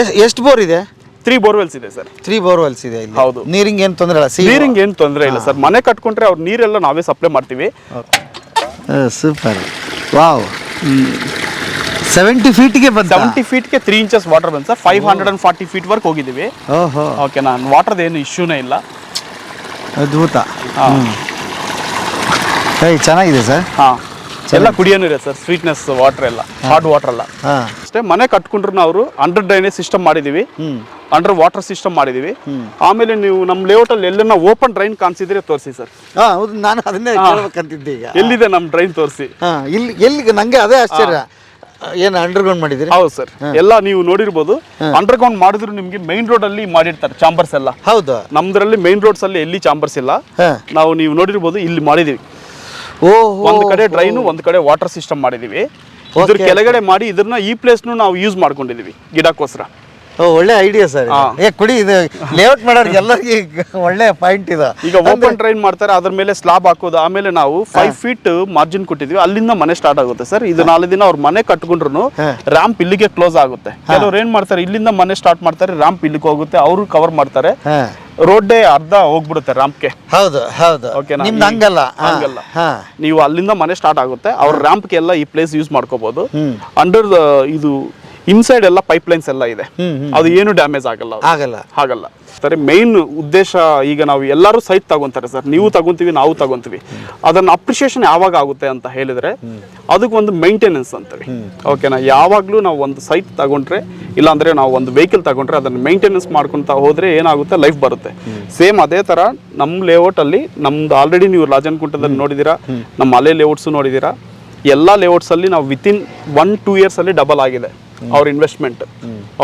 ಎಷ್ಟು ಎಷ್ಟು ಬೋರ್ ಇದೆ? ತ್ರೀ ಬೋರ್ವೆಲ್ಸ್ ಇದೆ ಸರ್ ತ್ರೀ ಬೋರ್ವೆಲ್ಸ್ ಇದೆ ಹೌದು. ನೀರಿಂಗ್ ಏನು ತೊಂದರೆ ಇಲ್ಲ ನೀರಿಂಗ್ ಏನು ತೊಂದರೆ ಇಲ್ಲ ಸರ್ ಮನೆ ಕಟ್ಕೊಂಡ್ರೆ ಅವ್ರ ನೀರೆಲ್ಲ ನಾವೇ ಸಪ್ಲೈ ಮಾಡ್ತೀವಿ. ಸೂಪರ್ ವಾವ್ ಸೆವೆಂಟಿ ಫೀಟ್ಗೆ ಬಂದು ಸೆವೆಂಟಿ ಫೀಟ್ಗೆ ತ್ರೀ ಇಂಚಸ್ ವಾಟರ್ ಬಂದು sir five hundred and forty feet work ಹೋಗಿದ್ದೀವಿ. ಓಕೆ ನಾನು ವಾಟರ್ದು ಏನು ಇಶ್ಯೂನೇ ಇಲ್ಲ. ಅದ್ಭುತ. ಹಾ. ಏಯ್ ಚೆನ್ನಾಗಿದೆ ಸರ್. ಹಾಂ. ಎಲ್ಲ ಕುಡಿಯೋನು ಇದೆ ಸರ್ ಸ್ವೀಟ್ನೆಸ್ ವಾಟರ್ ಎಲ್ಲ. ಹಾಟ್ ವಾಟರ್ ಎಲ್ಲ. ಹಾಂ. ಅಷ್ಟೇ ಮನೆ ಕಟ್ಕೊಂಡ್ರು ಅವರು ಅಂಡರ್ ಡ್ರೈನೇಜ್ ಸಿಸ್ಟಮ್ ಮಾಡಿದೀವಿ. ಅಂಡರ್ ವಾಟರ್ ಸಿಸ್ಟಮ್ ಮಾಡಿದೀವಿ. ಆಮೇಲೆ ನೀವು ನಮ್ಮ ಲೇಔಟಲ್ಲಿ ಎಲ್ಲೆಲ್ಲ ಓಪನ್ ಡ್ರೈನ್ ಕಾಣಿಸಿದ್ರೆ ತೋರಿಸಿ ಸರ್. ಹಾಂ ಹೌದು ನಾನು ಅದನ್ನೇ ಕೇಳ್ಬೇಕಂತಿದ್ದೆ ಈಗ. ಎಲ್ಲಿದೆ ನಮ್ಮ ಡ್ರೈನ್ ತೋರಿಸಿ? ಇಲ್ಲಿ ಎಲ್ಲಿಗೆ ನಂಗೆ ಅದೇ ಆಶ್ಚರ್ಯ. ಏನು ಅಂಡರ್ಗ್ರೌಂಡ್ ಮಾಡಿದ್ರಿ ಹೌದು ಸರ್. ಎಲ್ಲ ನೀವು ನೋಡಿರ್ಬೋದು. ಅಂಡರ್ಗ್ರೌಂಡ್ ಮಾಡಿದ್ರು ನಿಮಗೆ ಮೈನ್ ರೋಡ್ ಅಲ್ಲಿ ಮಾಡಿರ್ತಾರೆ ಚಾಂಬರ್ಸ್ ಎಲ್ಲ. ಹೌದು. ನಮ್ದ್ರಲ್ಲಿ ಮೈನ್ ರೋಡ್ಸ್ ಅಲ್ಲಿ ಎಲ್ಲಿ ಚಾಂಬರ್ಸ್ ಇಲ್ಲ. ನಾವು ನೀವು ನೋಡಿರ್ಬೋದು ಇಲ್ಲಿ ಮಾಡಿದೀವಿ. ಓ ಒಂದು ಕಡೆ ಡ್ರೈನು ಒಂದು ಕಡೆ ವಾಟರ್ ಸಿಸ್ಟಮ್ ಮಾಡಿದೀವಿ. ಇದ್ರ ಕೆಳಗಡೆ ಮಾಡಿ ಇದನ್ನ ಈ ಪ್ಲೇಸ್ನು ನಾವು ಯೂಸ್ ಮಾಡ್ಕೊಂಡಿದೀವಿ ಗಿಡಕ್ಕೋಸ್ಕರ. ಒಳ್ಳೆ ಐಡಿಯಾ ಸರ್. ಏ ಕುಡಿ ಇದು ಲೇಔಟ್ ಮಾಡೋರಿಗೆ ಎಲ್ಲರಿಗೆ ಒಳ್ಳೆ ಪಾಯಿಂಟ್ ಇದು. ಈಗ ಓಪನ್ ಟ್ರೈನ್ ಮಾಡ್ತಾರೆ ಅದ್ರ ಮೇಲೆ ಸ್ಲಾಬ್ ಹಾಕೋದು ಆಮೇಲೆ ನಾವು ಫೈವ್ ಫೀಟ್ ಮಾರ್ಜಿನ್ ಕೊಟ್ಟಿದ್ವಿ ಅಲ್ಲಿಂದ ಮನೆ ಸ್ಟಾರ್ಟ್ ಆಗುತ್ತೆ ಸರ್ ಇದು ನಾಲ್ಕು ದಿನ ಅವ್ರ ಮನೆ ಕಟ್ಕೊಂಡ್ರು ರ್ಯಾಂಪ್ ಇಲ್ಲಿಗೆ ಕ್ಲೋಸ್ ಆಗುತ್ತೆ. ಕೆಲವ್ರು ಏನ್ ಮಾಡ್ತಾರೆ ಇಲ್ಲಿಂದ ಮನೆ ಸ್ಟಾರ್ಟ್ ಮಾಡ್ತಾರೆ ರ್ಯಾಂಪ್ ಇಲ್ಲಿಗೆ ಹೋಗುತ್ತೆ ಅವರು ಕವರ್ ಮಾಡ್ತಾರೆ. ರೋಡ್ ಅರ್ಧ ಹೋಗ್ಬಿಡುತ್ತೆ ರ್ಯಾಂಪ್ಗೆ ಹೌದು ಹೌದು? ನಿಮ್ದು ಹಂಗಲ್ಲ. ಹಂಗಲ್ಲ. ನೀವು ಅಲ್ಲಿಂದ ಮನೆ ಸ್ಟಾರ್ಟ್ ಆಗುತ್ತೆ ಅವ್ರ ರ್ಯಾಂಪ್ಗೆ ಎಲ್ಲ ಈ ಪ್ಲೇಸ್ ಯೂಸ್ ಮಾಡ್ಕೋಬಹುದು ಅಂಡರ್ ಇದು ಇನ್ಸೈಡ್ ಎಲ್ಲ ಪೈಪ್ ಲೈನ್ಸ್ ಎಲ್ಲ ಇದೆ. ಅದು ಏನು ಡ್ಯಾಮೇಜ್ ಆಗಲ್ಲ. ಆಗಲ್ಲ. ಆಗಲ್ಲ. ಹಾಗಲ್ಲ ಸರಿ ಮೇನ್ ಉದ್ದೇಶ ಈಗ ನಾವು ಎಲ್ಲರೂ ಸೈಟ್ ತಗೊಂತಾರೆ ಸರ್. ನೀವು ತಗೊಂತೀವಿ ನಾವು ತಗೊಂತೀವಿ. ಅದನ್ನ ಅಪ್ರಿಷಿಯೇಷನ್ ಯಾವಾಗ ಆಗುತ್ತೆ ಅಂತ ಹೇಳಿದ್ರೆ ಅದಕ್ಕೆ ಒಂದು ಮೈಂಟೆನೆನ್ಸ್ ಅಂತೀವಿ. ಓಕೆನಾ ಯಾವಾಗಲೂ ನಾವು ಒಂದು ಸೈಟ್ ತಗೊಂಡ್ರೆ ಇಲ್ಲಾಂದ್ರೆ ನಾವು ಒಂದು ವೆಹಿಕಲ್ ತಗೊಂಡ್ರೆ ಅದನ್ನ ಮೇಂಟೆನೆನ್ಸ್ ಮಾಡ್ಕೊಂತ ಹೋದ್ರೆ ಏನಾಗುತ್ತೆ? ಲೈಫ್ ಬರುತ್ತೆ. ಸೇಮ್ ಅದೇ ತರ ನಮ್ಮ ಲೇಔಟ್ ಅಲ್ಲಿ ನಮ್ದು ಆಲ್ರೆಡಿ ನೀವು ರಾಜನ್ ಕುಂಟದಲ್ಲಿ ನೋಡಿದೀರಾ? ನಮ್ಮ ಅಲೆ ಲೇಔಟ್ಸ್ ನೋಡಿದೀರಾ? ಎಲ್ಲ ಲೇಔಟ್ಸ್ ಅಲ್ಲಿ ನಾವು ವಿತಿನ್ ಒನ್ ಟೂ ಇಯರ್ಸ್ ಅಲ್ಲಿ ಡಬಲ್ ಆಗಿದೆ. ಅವ್ರ ಇನ್ವೆಸ್ಟ್ಮೆಂಟ್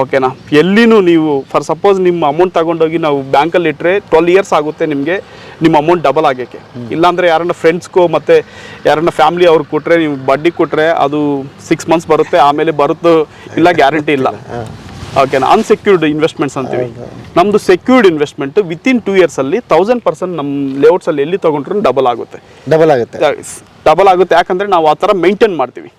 ಓಕೆನಾ ಎಲ್ಲಿನೂ ನೀವು ಫಾರ್ ಸಪೋಸ್ ನಿಮ್ಮ ಅಮೌಂಟ್ ತಗೊಂಡೋಗಿ ನಾವು ಬ್ಯಾಂಕಲ್ಲಿ ಇಟ್ಟರೆ ಟ್ವೆಲ್ ಇಯರ್ಸ್ ಆಗುತ್ತೆ ನಿಮಗೆ ನಿಮ್ಮ ಅಮೌಂಟ್ ಡಬಲ್ ಆಗೋಕ್ಕೆ. ಇಲ್ಲಾಂದರೆ ಯಾರನ್ನ ಫ್ರೆಂಡ್ಸ್ಗೋ ಮತ್ತು ಯಾರನ್ನ ಫ್ಯಾಮಿಲಿ ಅವ್ರಿಗೆ ಕೊಟ್ಟರೆ ನೀವು ಬಡ್ಡಿ ಕೊಟ್ಟರೆ ಅದು ಸಿಕ್ಸ್ ಮಂತ್ಸ್ ಬರುತ್ತೆ ಆಮೇಲೆ ಬರುತ್ತೋ ಇಲ್ಲ ಗ್ಯಾರಂಟಿ ಇಲ್ಲ. ಓಕೆನಾ ಅನ್ಸೆಕ್ಯೂರ್ಡ್ ಇನ್ವೆಸ್ಟ್ಮೆಂಟ್ಸ್ ಅಂತೀವಿ. ನಮ್ಮದು secured investment within two years ಅಲ್ಲಿ ತೌಸಂಡ್ ಪರ್ಸೆಂಟ್ ನಮ್ಮ ಲೇಔಟ್ಸಲ್ಲಿ ಎಲ್ಲಿ ತೊಗೊಂಡ್ರು ಡಬಲ್ ಆಗುತ್ತೆ. ಡಬಲ್ ಆಗುತ್ತೆ. ಡಬಲ್ ಆಗುತ್ತೆ. ಯಾಕಂದರೆ ನಾವು ಆ ಥರ ಮೇಂಟೈನ್ ಮಾಡ್ತೀವಿ.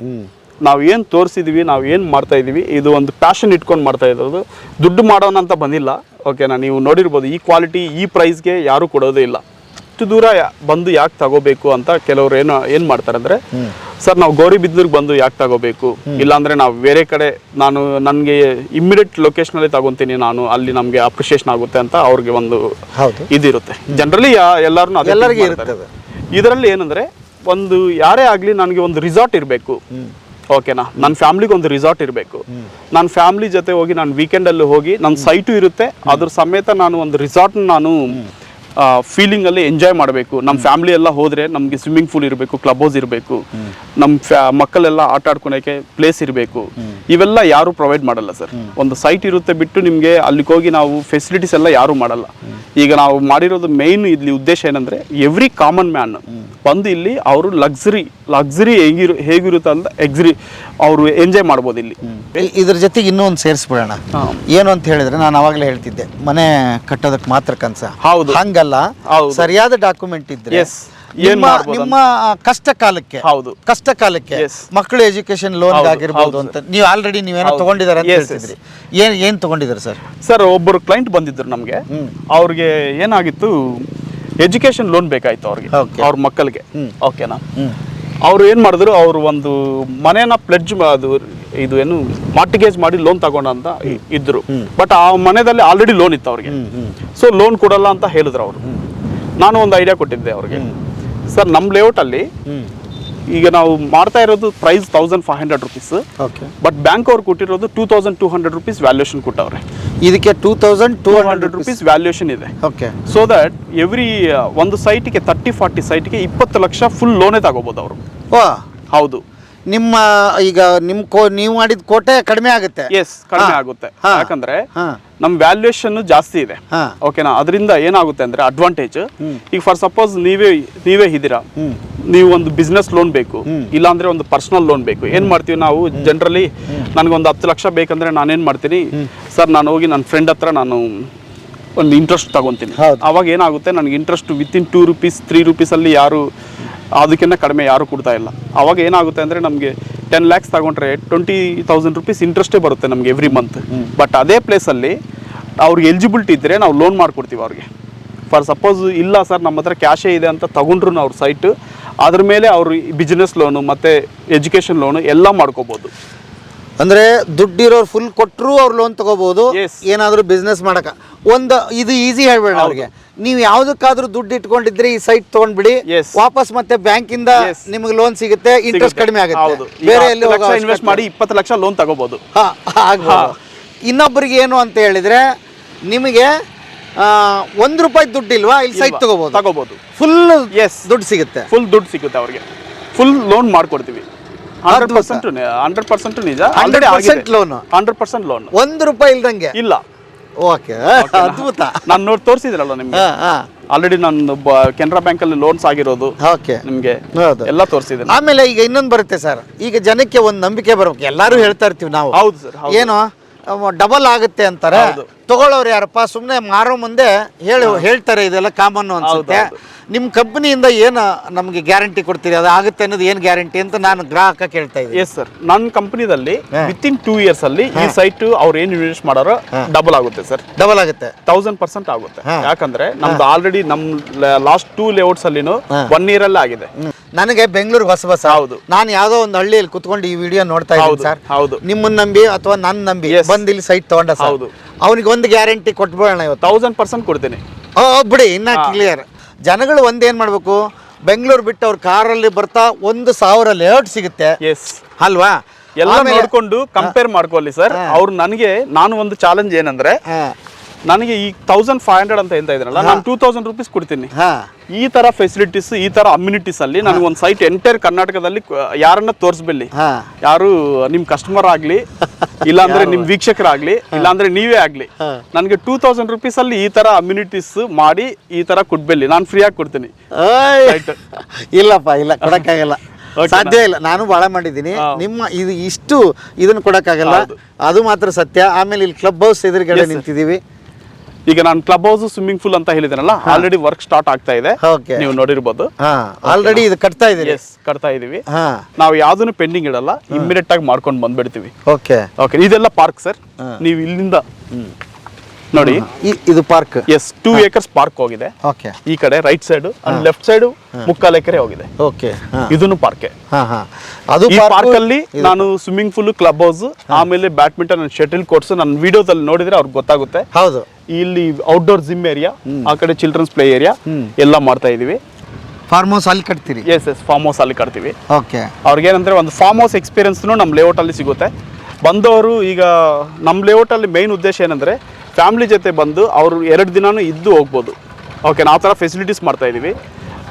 ನಾವು ಏನು ತೋರಿಸಿದ್ವಿ ನಾವು ಏನು ಮಾಡ್ತಾ ಇದೀವಿ ಇದು ಒಂದು ಪ್ಯಾಷನ್ ಇಟ್ಕೊಂಡು ಮಾಡ್ತಾ ಇರೋದು. ದುಡ್ಡು ಮಾಡೋಣ ಅಂತ ಬಂದಿಲ್ಲ ಓಕೆನಾ ನೀವು ನೋಡಿರ್ಬೋದು ಈ ಕ್ವಾಲಿಟಿ ಈ ಪ್ರೈಸ್ಗೆ ಯಾರೂ ಕೊಡೋದೇ ಇಲ್ಲ. ಇಷ್ಟು ದೂರ ಬಂದು ಯಾಕೆ ತಗೋಬೇಕು ಅಂತ ಕೆಲವರು ಏನು ಏನು ಮಾಡ್ತಾರೆ ಅಂದರೆ ಸರ್ ನಾವು ಗೌರಿಬಿದ್ನೂರ್ಗೆ ಬಂದು ಯಾಕೆ ತಗೋಬೇಕು? ಇಲ್ಲಾಂದರೆ ನಾವು ಬೇರೆ ಕಡೆ ನಾನು ನನಗೆ ಇಮ್ಮಿಡಿಯೇಟ್ ಲೊಕೇಶನಲ್ಲಿ ತಗೊತೀನಿ ನಾನು ಅಲ್ಲಿ ನಮಗೆ ಅಪ್ರಿಷಿಯೇಷನ್ ಆಗುತ್ತೆ ಅಂತ ಅವ್ರಿಗೆ ಒಂದು ಇದಿರುತ್ತೆ. ಜನರಲಿ ಎಲ್ಲರೂ ಎಲ್ಲರಿಗೂ ಇರುತ್ತೆ ಇದರಲ್ಲಿ ಏನಂದರೆ ಒಂದು ಯಾರೇ ಆಗಲಿ ನನಗೆ ಒಂದು ರಿಸಾರ್ಟ್ ಇರಬೇಕು. ಓಕೆನಾ? ನನ್ನ ಫ್ಯಾಮ್ಲಿಗೆ ಒಂದು ರಿಸಾರ್ಟ್ ಇರಬೇಕು. ನನ್ನ ಫ್ಯಾಮ್ಲಿ ಜೊತೆ ಹೋಗಿ ನಾನು ವೀಕೆಂಡಲ್ಲಿ ಹೋಗಿ ನನ್ನ ಸೈಟು ಇರುತ್ತೆ, ಅದ್ರ ಸಮೇತ ನಾನು ಒಂದು ರಿಸಾರ್ಟ್ ನಾನು ಫೀಲಿಂಗ್ ಅಲ್ಲಿ ಎಂಜಾಯ್ ಮಾಡಬೇಕು. ನಮ್ಮ ಫ್ಯಾಮಿಲಿ ಎಲ್ಲ ಹೋದ್ರೆ ನಮಗೆ ಸ್ವಿಮ್ಮಿಂಗ್ ಪೂಲ್ ಇರಬೇಕು ಕ್ಲಬ್ ಹೌಸ್ ಇರಬೇಕು. ನಮ್ಮ ಫ್ಯಾ ಮಕ್ಕಳೆಲ್ಲ ಆಟ ಆಡ್ಕೊಳಕ್ಕೆ ಪ್ಲೇಸ್ ಇರಬೇಕು. ಇವೆಲ್ಲ ಯಾರು ಪ್ರೊವೈಡ್ ಮಾಡಲ್ಲ ಸರ್ ಒಂದು ಸೈಟ್ ಇರುತ್ತೆ ಬಿಟ್ಟು ನಿಮಗೆ ಅಲ್ಲಿಗೆ ಹೋಗಿ ನಾವು ಫೆಸಿಲಿಟೀಸ್ ಎಲ್ಲ ಯಾರು ಮಾಡಲ್ಲ. ಈಗ ನಾವು ಮಾಡಿರೋದು ಮೇನ್ ಇಲ್ಲಿ ಉದ್ದೇಶ ಏನಂದ್ರೆ ಎವ್ರಿ ಕಾಮನ್ ಮ್ಯಾನ್ ಬಂದು ಇಲ್ಲಿ ಅವರು ಲಕ್ಸುರಿ ಲಕ್ಸುರಿ ಹೇಗಿರು ಹೇಗಿರುತ್ತೆ ಅಂತ ಎಕ್ಸಿ ಅವರು ಎಂಜಾಯ್ ಮಾಡ್ಬೋದು ಇಲ್ಲಿ. ಇದ್ರ ಜೊತೆಗೆ ಇನ್ನೂ ಒಂದು ಸೇರಿಸ್ಬಿಡೋಣ ಏನು ಅಂತ ಹೇಳಿದ್ರೆ ನಾನು ಅವಾಗಲೇ ಹೇಳ್ತಿದ್ದೆ. ಮನೆ ಕಟ್ಟೋದಕ್ಕೆ ಮಾತ್ರ ಕನ್ಸ. ಹೌದು. ಹಂಗಲ್ಲ. ಹೌದು. ಸರಿಯಾದ ಡಾಕ್ಯುಮೆಂಟ್ ಇದ್ರೆ. ನಿಮ್ಮ ನಿಮ್ಮ ಕಷ್ಟ ಕಾಲಕ್ಕೆ ಹೌದು. ಕಷ್ಟ ಕಾಲಕ್ಕೆ. ಮಕ್ಕಳು ಎಜುಕೇಶನ್ ಲೋನ್ ಆಗಿರ್ಬೋದು ಅಂತ ನೀವು ಆಲ್ರೆಡಿ ನೀವೇನೋ. ತಗೊಂಡಿದ್ದಾರೆ ಅಂತ. ಹೇಳ್ತಿದ್ರಿ ಏನ್ ಏನ್ ತಗೊಂಡಿದ್ದಾರೆ ಸರ್ ಸರ್ ಒಬ್ಬರು ಕ್ಲೈಂಟ್ ಬಂದಿದ್ರು ನಮಗೆ ಅವ್ರಿಗೆ ಏನಾಗಿತ್ತು ಎಜುಕೇಶನ್ ಲೋನ್ ಬೇಕಾಯ್ತು ಅವ್ರಿಗೆ. ಅವ್ರ ಮಕ್ಕಳಿಗೆ ಓಕೆನಾ ಅವ್ರು ಏನು ಮಾಡಿದ್ರು ಅವರು ಒಂದು ಮನೇನ ಪ್ಲೆಡ್ಜ್ ಅದು ಇದು ಏನು ಮಾರ್ಟಿಗೇಜ್ ಮಾಡಿ ಲೋನ್ ತಗೊಂಡ ಅಂತ ಇದ್ರು. ಬಟ್ ಆ ಮನೆಯಲ್ಲಿ ಆಲ್ರೆಡಿ ಲೋನ್ ಇತ್ತು ಅವ್ರಿಗೆ. ಸೊ ಲೋನ್ ಕೊಡಲ್ಲ ಅಂತ ಹೇಳಿದ್ರು ಅವರು. ನಾನು ಒಂದು ಐಡಿಯಾ ಕೊಟ್ಟಿದ್ದೆ ಅವ್ರಿಗೆ. ಸರ್ ನಮ್ಮ ಲೇಔಟ್ ಅಲ್ಲಿ ಈಗ ನಾವು ಮಾಡ್ತಾ ಇರೋದು price thousand five hundred rupees okay but bank ಅವ್ರು ಕೊಟ್ಟಿರೋದು two thousand two hundred rupees valuation ಕೊಟ್ಟವ್ರೆ. ಇದಕ್ಕೆ two thousand two hundred rupees valuation ಇದೆ. ಓಕೆ ಸೊ ದಟ್ ಎವ್ರಿ ಒಂದು ಸೈಟಿಗೆ ತರ್ಟಿ ಫಾರ್ಟಿ ಸೈಟ್ಗೆ ಇಪ್ಪತ್ತು ಲಕ್ಷ ಫುಲ್ ಲೋನೇ ತಗೋಬೋದು ಅವರು. ಹೌದು. ನಿಮ್ಮ ಈಗ ನಿಮ್ ಕೋ ನೀವು ಮಾಡಿದ ಕೋಟೆ ಕಡಿಮೆ ಆಗುತ್ತೆ. ಎಸ್ ಕಡಿಮೆ ಆಗುತ್ತೆ. ಹಾ. ಯಾಕಂದ್ರೆ ಹಾ. ನಮ್ ವ್ಯಾಲ್ಯೂಯೇಷನ್ ಜಾಸ್ತಿ ಇದೆ. ಹಾ. ಓಕೆನಾ ಅದರಿಂದ ಏನಾಗುತ್ತೆ ಅಂದ್ರೆ ಅಡ್ವಾಂಟೇಜ್ ಈಗ ಫಾರ್ ಸಪೋಸ್ ನೀವೇ ನೀವೇ ಇದ್ದೀರಾ. ನೀವು ಒಂದು ಬಿಸ್ನೆಸ್ ಲೋನ್ ಬೇಕು. ಇಲ್ಲಾಂದ್ರೆ ಒಂದು ಪರ್ಸನಲ್ ಲೋನ್ ಬೇಕು. ಏನ್ ಮಾಡ್ತೀವಿ ನಾವು ಜನರಲಿ ನನಗೊಂದು ಹತ್ತು ಲಕ್ಷ ಬೇಕಂದ್ರೆ ನಾನೇನ್ ಮಾಡ್ತೀನಿ? ಸರ್ ನಾನು ಹೋಗಿ ನನ್ನ ಫ್ರೆಂಡ್ ಹತ್ರ ನಾನು ಒಂದು ಇಂಟ್ರೆಸ್ಟ್ ತಗೊಂತೀನಿ. ಹೌದು. ಅವಾಗ ಏನಾಗುತ್ತೆ? ನನಗೆ interest with in two rupees three ರುಪೀಸಲ್ಲಿ ಯಾರು ಅದಕ್ಕಿಂತ ಕಡಿಮೆ ಯಾರು ಕೊಡ್ತಾ ಇಲ್ಲ. ಅವಾಗ ಏನಾಗುತ್ತೆ ಅಂದರೆ ನಮಗೆ ಟೆನ್ ಲ್ಯಾಕ್ಸ್ ತಗೊಂಡ್ರೆ ಟ್ವೆಂಟಿ ತೌಸಂಡ್ ರುಪೀಸ್ ಇಂಟ್ರೆಸ್ಟೇ ಬರುತ್ತೆ ನಮಗೆ ಎವ್ರಿ ಮಂತ್ ಬಟ್ ಅದೇ ಪ್ಲೇಸಲ್ಲಿ ಅವ್ರಿಗೆ ಎಲಿಜಿಬಿಲಿಟಿ ಇದ್ದರೆ ನಾವು ಲೋನ್ ಮಾಡಿಕೊಡ್ತೀವಿ ಅವ್ರಿಗೆ. ಫಾರ್ ಸಪೋಸ್ ಇಲ್ಲ ಸರ್ ನಮ್ಮ ಹತ್ರ ಕ್ಯಾಶೇ ಇದೆ ಅಂತ ತಗೊಂಡ್ರು ಅವ್ರ ಸೈಟ್ ಅದ್ರ ಮೇಲೆ ಅವರು ಬಿಸ್ನೆಸ್ ಲೋನು ಮತ್ತು ಎಜುಕೇಷನ್ ಲೋನು ಎಲ್ಲ ಮಾಡ್ಕೋಬೋದು. ಅಂದ್ರೆ ದುಡ್ಡಿರೋರು ಫುಲ್ ಕೊಟ್ಟರು ಅವ್ರು ಲೋನ್ ತಗೋಬಹುದು ಏನಾದರೂ ಬಿಸ್ನೆಸ್ ಮಾಡಕ. ಒಂದು ಇದು ಈಸಿ ಹೇಳ್ಬೇಡ ಅವ್ರಿಗೆ. ನೀವು ಯಾವ್ದಕ್ಕಾದ್ರೂ ದುಡ್ಡು ಇಟ್ಕೊಂಡಿದ್ರೆ ಈ ಸೈಟ್ ತಗೊಂಡ್ಬಿಡಿ. ವಾಪಸ್ ಮತ್ತೆ ಬ್ಯಾಂಕ್ ಇಂದ. ನಿಮಗೆ ಲೋನ್ ಸಿಗುತ್ತೆ. ಇಂಟ್ರೆಸ್ಟ್ ಕಡಿಮೆ ಆಗುತ್ತೆ. ಬೇರೆ ಎಲ್ಲಿ ಇನ್ವೆಸ್ಟ್ ಮಾಡಿ ಇಪ್ಪತ್ತು ಲಕ್ಷ ಲೋನ್ ತಗೋಬಹುದು ಇನ್ನೊಬ್ಬರಿಗೆ ಏನು ಅಂತ ಹೇಳಿದ್ರೆ ನಿಮಗೆ ಒಂದ್ ರೂಪಾಯಿ ದುಡ್ಡು ಇಲ್ವಾ? ಇಲ್ಲಿ ಸೈಟ್ ತಗೋಬಹುದು ತಗೋಬಹುದು ಫುಲ್ ಎಸ್ ದುಡ್ಡು ಸಿಗುತ್ತೆ. ಫುಲ್ ದುಡ್ಡು ಸಿಗುತ್ತೆ ಅವ್ರಿಗೆ. ಫುಲ್ ಲೋನ್ ಮಾಡ್ಕೊಡ್ತೀವಿ. ಹಂಡ್ರೆಡ್ ಪರ್ಸೆಂಟ್ ಹಂಡ್ರೆಡ್ ಪರ್ಸೆಂಟ್ ನಿಜ. 100% ಲೋನ್ ಹಂಡ್ರೆಡ್ ಪರ್ಸೆಂಟ್ ಲೋನ್ ಒಂದ್ ರೂಪಾಯಿ ಇಲ್ದಂಗೆ? ಇಲ್ಲ. ಓಕೆ ಅದ್ಭುತ. ನಾನು ನೋಡಿ ತೋರಿಸಿದ್ರಲ್ಲ ನಿಮ್ಗೆ. ಆಲ್ರೆಡಿ ನಾನು ಕೆನರಾ ಬ್ಯಾಂಕ್ ಅಲ್ಲಿ ಲೋನ್ಸ್ ಆಗಿರೋದು ಓಕೆ. ನಿಮ್ಗೆ. ಎಲ್ಲ ತೋರಿಸಿದೆ ಆಮೇಲೆ ಈಗ ಇನ್ನೊಂದು ಬರುತ್ತೆ ಸರ್. ಈಗ ಜನಕ್ಕೆ ಒಂದು ನಂಬಿಕೆ ಬರಬೇಕು. ಎಲ್ಲರೂ ಹೇಳ್ತಾ ಇರ್ತೀವಿ ನಾವು. ಹೌದು ಸರ್ ಏನು ಡಬಲ್ ಆಗುತ್ತೆ ಅಂತಾರೆ. ಹೌದು. ತಗೊಳ್ಳೋರು ಯಾರಪ್ಪ? ಸುಮ್ಮನೆ ಮಾರೋ ಮುಂದೆ ಹೇಳಿ ಹೇಳ್ತಾರೆ ಇದೆಲ್ಲ ಕಾಮನ್ ಅನ್ಸುತ್ತೆ. ನಿಮ್ಮ ಕಂಪ್ನಿಯಿಂದ ಏನು ನಮಗೆ ಗ್ಯಾರಂಟಿ ಕೊಡ್ತೀರಿ? ಅದು ಆಗುತ್ತೆ ಅನ್ನೋದು ಏನು ಗ್ಯಾರಂಟಿ ಅಂತ ನಾನು ಗ್ರಾಹಕ ಕೇಳ್ತಾ ಇದ್ದೀನಿ. ಎಸ್ ಸರ್ ನನ್ನ ಕಂಪನಿದಲ್ಲಿ. ವಿತ್ ಇನ್ ಟೂ ಇಯರ್ಸ್ ಅಲ್ಲಿ ಈ ಸೈಟ್ ಅವ್ರು ಏನು ಇನ್ವೆಸ್ಟ್ ಮಾಡೋರು ಡಬಲ್ ಆಗುತ್ತೆ ಸರ್ ಡಬಲ್ ಆಗುತ್ತೆ. ತೌಸಂಡ್ ಪರ್ಸೆಂಟ್ ಆಗುತ್ತೆ. ಯಾಕಂದ್ರೆ ನಮ್ದು ಆಲ್ರೆಡಿ ನಮ್ ಲಾಸ್ಟ್ ಟೂ ಲೇಔಟ್ಸ್ ಅಲ್ಲಿನೂ ಒನ್ ಇಯರ್ ಅಲ್ಲೇ ಆಗಿದೆ. ನನಗೆ ಬೆಂಗಳೂರಿಗೆ ಹೊಸ ಬಸ್ ಹೌದು. ನಾನು ಯಾವ್ದೋ ಒಂದು ಹಳ್ಳಿಯಲ್ಲಿ ಕುತ್ಕೊಂಡು ಈ ವಿಡಿಯೋ ನೋಡ್ತಾ ಇದ್ದೀನಿ ಹೌದು, ಸರ್ ಹೌದು. ನಿಮ್ಮನ್ನ ನಂಬಿ ಅಥವಾ ನನ್ನ ನಂಬಿ. ಬಂದು ಇಲ್ಲಿ ಸೈಟ್ ತಗೊಂಡ ಸರ್ ಹೌದು. ಅವನಿಗೆ ಒಂದು ಗ್ಯಾರಂಟಿ ಕೊಟ್ಬಿಡೋಣ ಇವತ್ತು. ತೌಸಂಡ್ ಪರ್ಸೆಂಟ್ ಕೊಡ್ತೀನಿ. ಓ ಬಿಡಿ ಇನ್ನ ಕ್ಲಿಯರ್ ಜನಗಳು ಒಂದೇನ್ ಮಾಡ್ಬೇಕು ಬೆಂಗಳೂರು ಬಿಟ್ಟು ಅವ್ರ ಕಾರಲ್ಲಿ ಬರ್ತಾ ಒಂದು ಸಾವಿರ ಲೇಔಟ್ ಸಿಗುತ್ತೆ. ಎಸ್ ಅಲ್ವಾ? ಎಲ್ಲ ಆಮೇಲೆ- ನೋಡ್ಕೊಂಡು ಕಂಪೇರ್ ಮಾಡ್ಕೊಳ್ಳಿ ಸರ್ ಅವ್ರು ನನಗೆ ನಾನು ಒಂದು ಚಾಲೆಂಜ್ ಏನಂದ್ರೆ ನನಗೆ ಈ ತೌಸಂಡ್ ಫೈವ್ ಹಂಡ್ರೆಡ್ ಅಂತ ಹೇಳ್ತಾ ಇದ್ರಲ್ಲ ನಾನು ಟೂ ತೌಸಂಡ್ ರುಪೀಸ್ ಕೊಡ್ತೀನಿ. ಹಾ. ಈ ತರ ಫೆಸಿಲಿಟೀಸ್ ಈ ತರ ಅಮ್ಯುನಿಟೀಸ್ ಅಲ್ಲಿ ನನಗೆ ಒಂದು ಸೈಟ್ ಎಂಟೈರ್ ಕರ್ನಾಟಕದಲ್ಲಿ ಯಾರನ್ನ ತೋರಿಸ್ಬಿಡ್ಲಿ. ಹಾ. ಯಾರು ನಿಮ್ ಕಸ್ಟಮರ್ ಆಗ್ಲಿ ಇಲ್ಲಾಂದ್ರೆ ನಿಮ್ ವೀಕ್ಷಕರಾಗ್ಲಿ ಇಲ್ಲಾಂದ್ರೆ ನೀವೇ ಆಗ್ಲಿ. ನನಗೆ ಟೂ ತೌಸಂಡ್ ರುಪೀಸ್ ಅಲ್ಲಿ ಈ ತರ ಅಮ್ಯುನಿಟೀಸ್ ಮಾಡಿ ಈ ತರ ಕೊಡ್ಬೆಲ್ಲಿ ನಾನು ಫ್ರೀ ಆಗಿ ಕೊಡ್ತೀನಿ. ಇಲ್ಲಪ್ಪ ಇಲ್ಲ ಕೊಡಕ್ಕಾಗಲ್ಲ. ಸಾಧ್ಯ ಇಲ್ಲ. ನಾನು ಬಹಳ ಮಾಡಿದ್ದೀನಿ. ನಿಮ್ಮ ಇದು ಇಷ್ಟು ಇದನ್ನ ಕೊಡಕ್ಕಾಗಲ್ಲ. ಅದು ಮಾತ್ರ ಸತ್ಯ. ಆಮೇಲೆ ಇಲ್ಲಿ ಕ್ಲಬ್ ಹೌಸ್ ಎದುರುಗಡೆ. ನಿಂತಿದ್ದೀವಿ. ಈಗ ನಾನು ಕ್ಲಬ್ ಹೌಸ್ ಸ್ವಿಮ್ಮಿಂಗ್ ಪೂಲ್ ಅಂತ ಹೇಳಿದ್ರಲ್ಲ ಆಲ್ರೆಡಿ ವರ್ಕ್ ಸ್ಟಾರ್ಟ್ ಆಗ್ತಾ ಇದೆ. Okay. ನೀವು ನೋಡಿರ್ಬೋದು. ಆಲ್ರೆಡಿ ಇದು ಕಟ್ತಾ ಇದ್ದೀರಿ. ಎಸ್ ಕಟ್ತಾ ಇದೀವಿ ಹಾ. ನಾವು ಯಾವ್ದನ್ನು ಪೆಂಡಿಂಗ್ ಇಡಲ್ಲ ಇಮಿಡಿಯೇಟ್ ಆಗಿ ಮಾಡ್ಕೊಂಡು ಬಂದ್ಬಿಡ್ತೀವಿ. ಓಕೆ ಓಕೆ ಇದೆಲ್ಲ ಪಾರ್ಕ್ ಸರ್ ನೀವು ಇಲ್ಲಿಂದ ನೋಡಿ. ಇದು park yes two acres park ಹೋಗಿದೆ. ಓಕೆ ಈ ಕಡೆ right side and left side ಮುಕ್ಕಾಲ್ ಎಕರೆ ಹೋಗಿದೆ. ಓಕೆ ಇದನ್ನು ಪಾರ್ಕೆ ಅದು ಪಾರ್ಕ್ ಅಲ್ಲಿ ನಾನು ಸ್ವಿಮ್ಮಿಂಗ್ ಪೂಲ್ ಕ್ಲಬ್ ಹೌಸ್ ಆಮೇಲೆ ಬ್ಯಾಡ್ಮಿಂಟನ್ ಅಂಡ್ ಶಟಲ್ ಕೋರ್ಟ್ಸ್ ನನ್ನ ವಿಡಿಯೋದಲ್ಲಿ ನೋಡಿದ್ರೆ ಅವ್ರಿಗೆ ಗೊತ್ತಾಗುತ್ತೆ. ಹೌದು. ಇಲ್ಲಿ ಔಟ್ಡೋರ್ ಜಿಮ್ ಏರಿಯಾ ಆ ಕಡೆ ಚಿಲ್ಡ್ರನ್ಸ್ ಪ್ಲೇ ಏರಿಯಾ ಎಲ್ಲ ಮಾಡ್ತಾ ಇದೀವಿ. ಫಾರ್ಮ್ ಹೌಸ್ ಅಲ್ಲಿ ಕಟ್ತೀರಿ? ಎಸ್ ಎಸ್ ಫಾರ್ಮ್ ಹೌಸ್ ಅಲ್ಲಿ ಕಟ್ತೀವಿ. ಓಕೆ ಅವ್ರಿಗೇನಂದ್ರೆ ಒಂದು ಫಾರ್ಮ್ ಹೌಸ್ ಎಕ್ಸ್ಪೀರಿಯನ್ಸ್ನು ನಮ್ಮ ಲೇಔಟ್ ಅಲ್ಲಿ ಸಿಗುತ್ತೆ. ಬಂದವರು ಈಗ ನಮ್ಮ ಲೇಔಟ್ ಅಲ್ಲಿ ಮೇನ್ ಉದ್ದೇಶ ಏನಂದ್ರೆ ಫ್ಯಾಮಿಲಿ ಜೊತೆ ಬಂದು ಅವರು ಎರಡು ದಿನಾನು ಇದ್ದು ಹೋಗ್ಬೋದು. ಓಕೆ ನಾವು ಆ ಥರ ಫೆಸಿಲಿಟೀಸ್ ಮಾಡ್ತಾ ಇದೀವಿ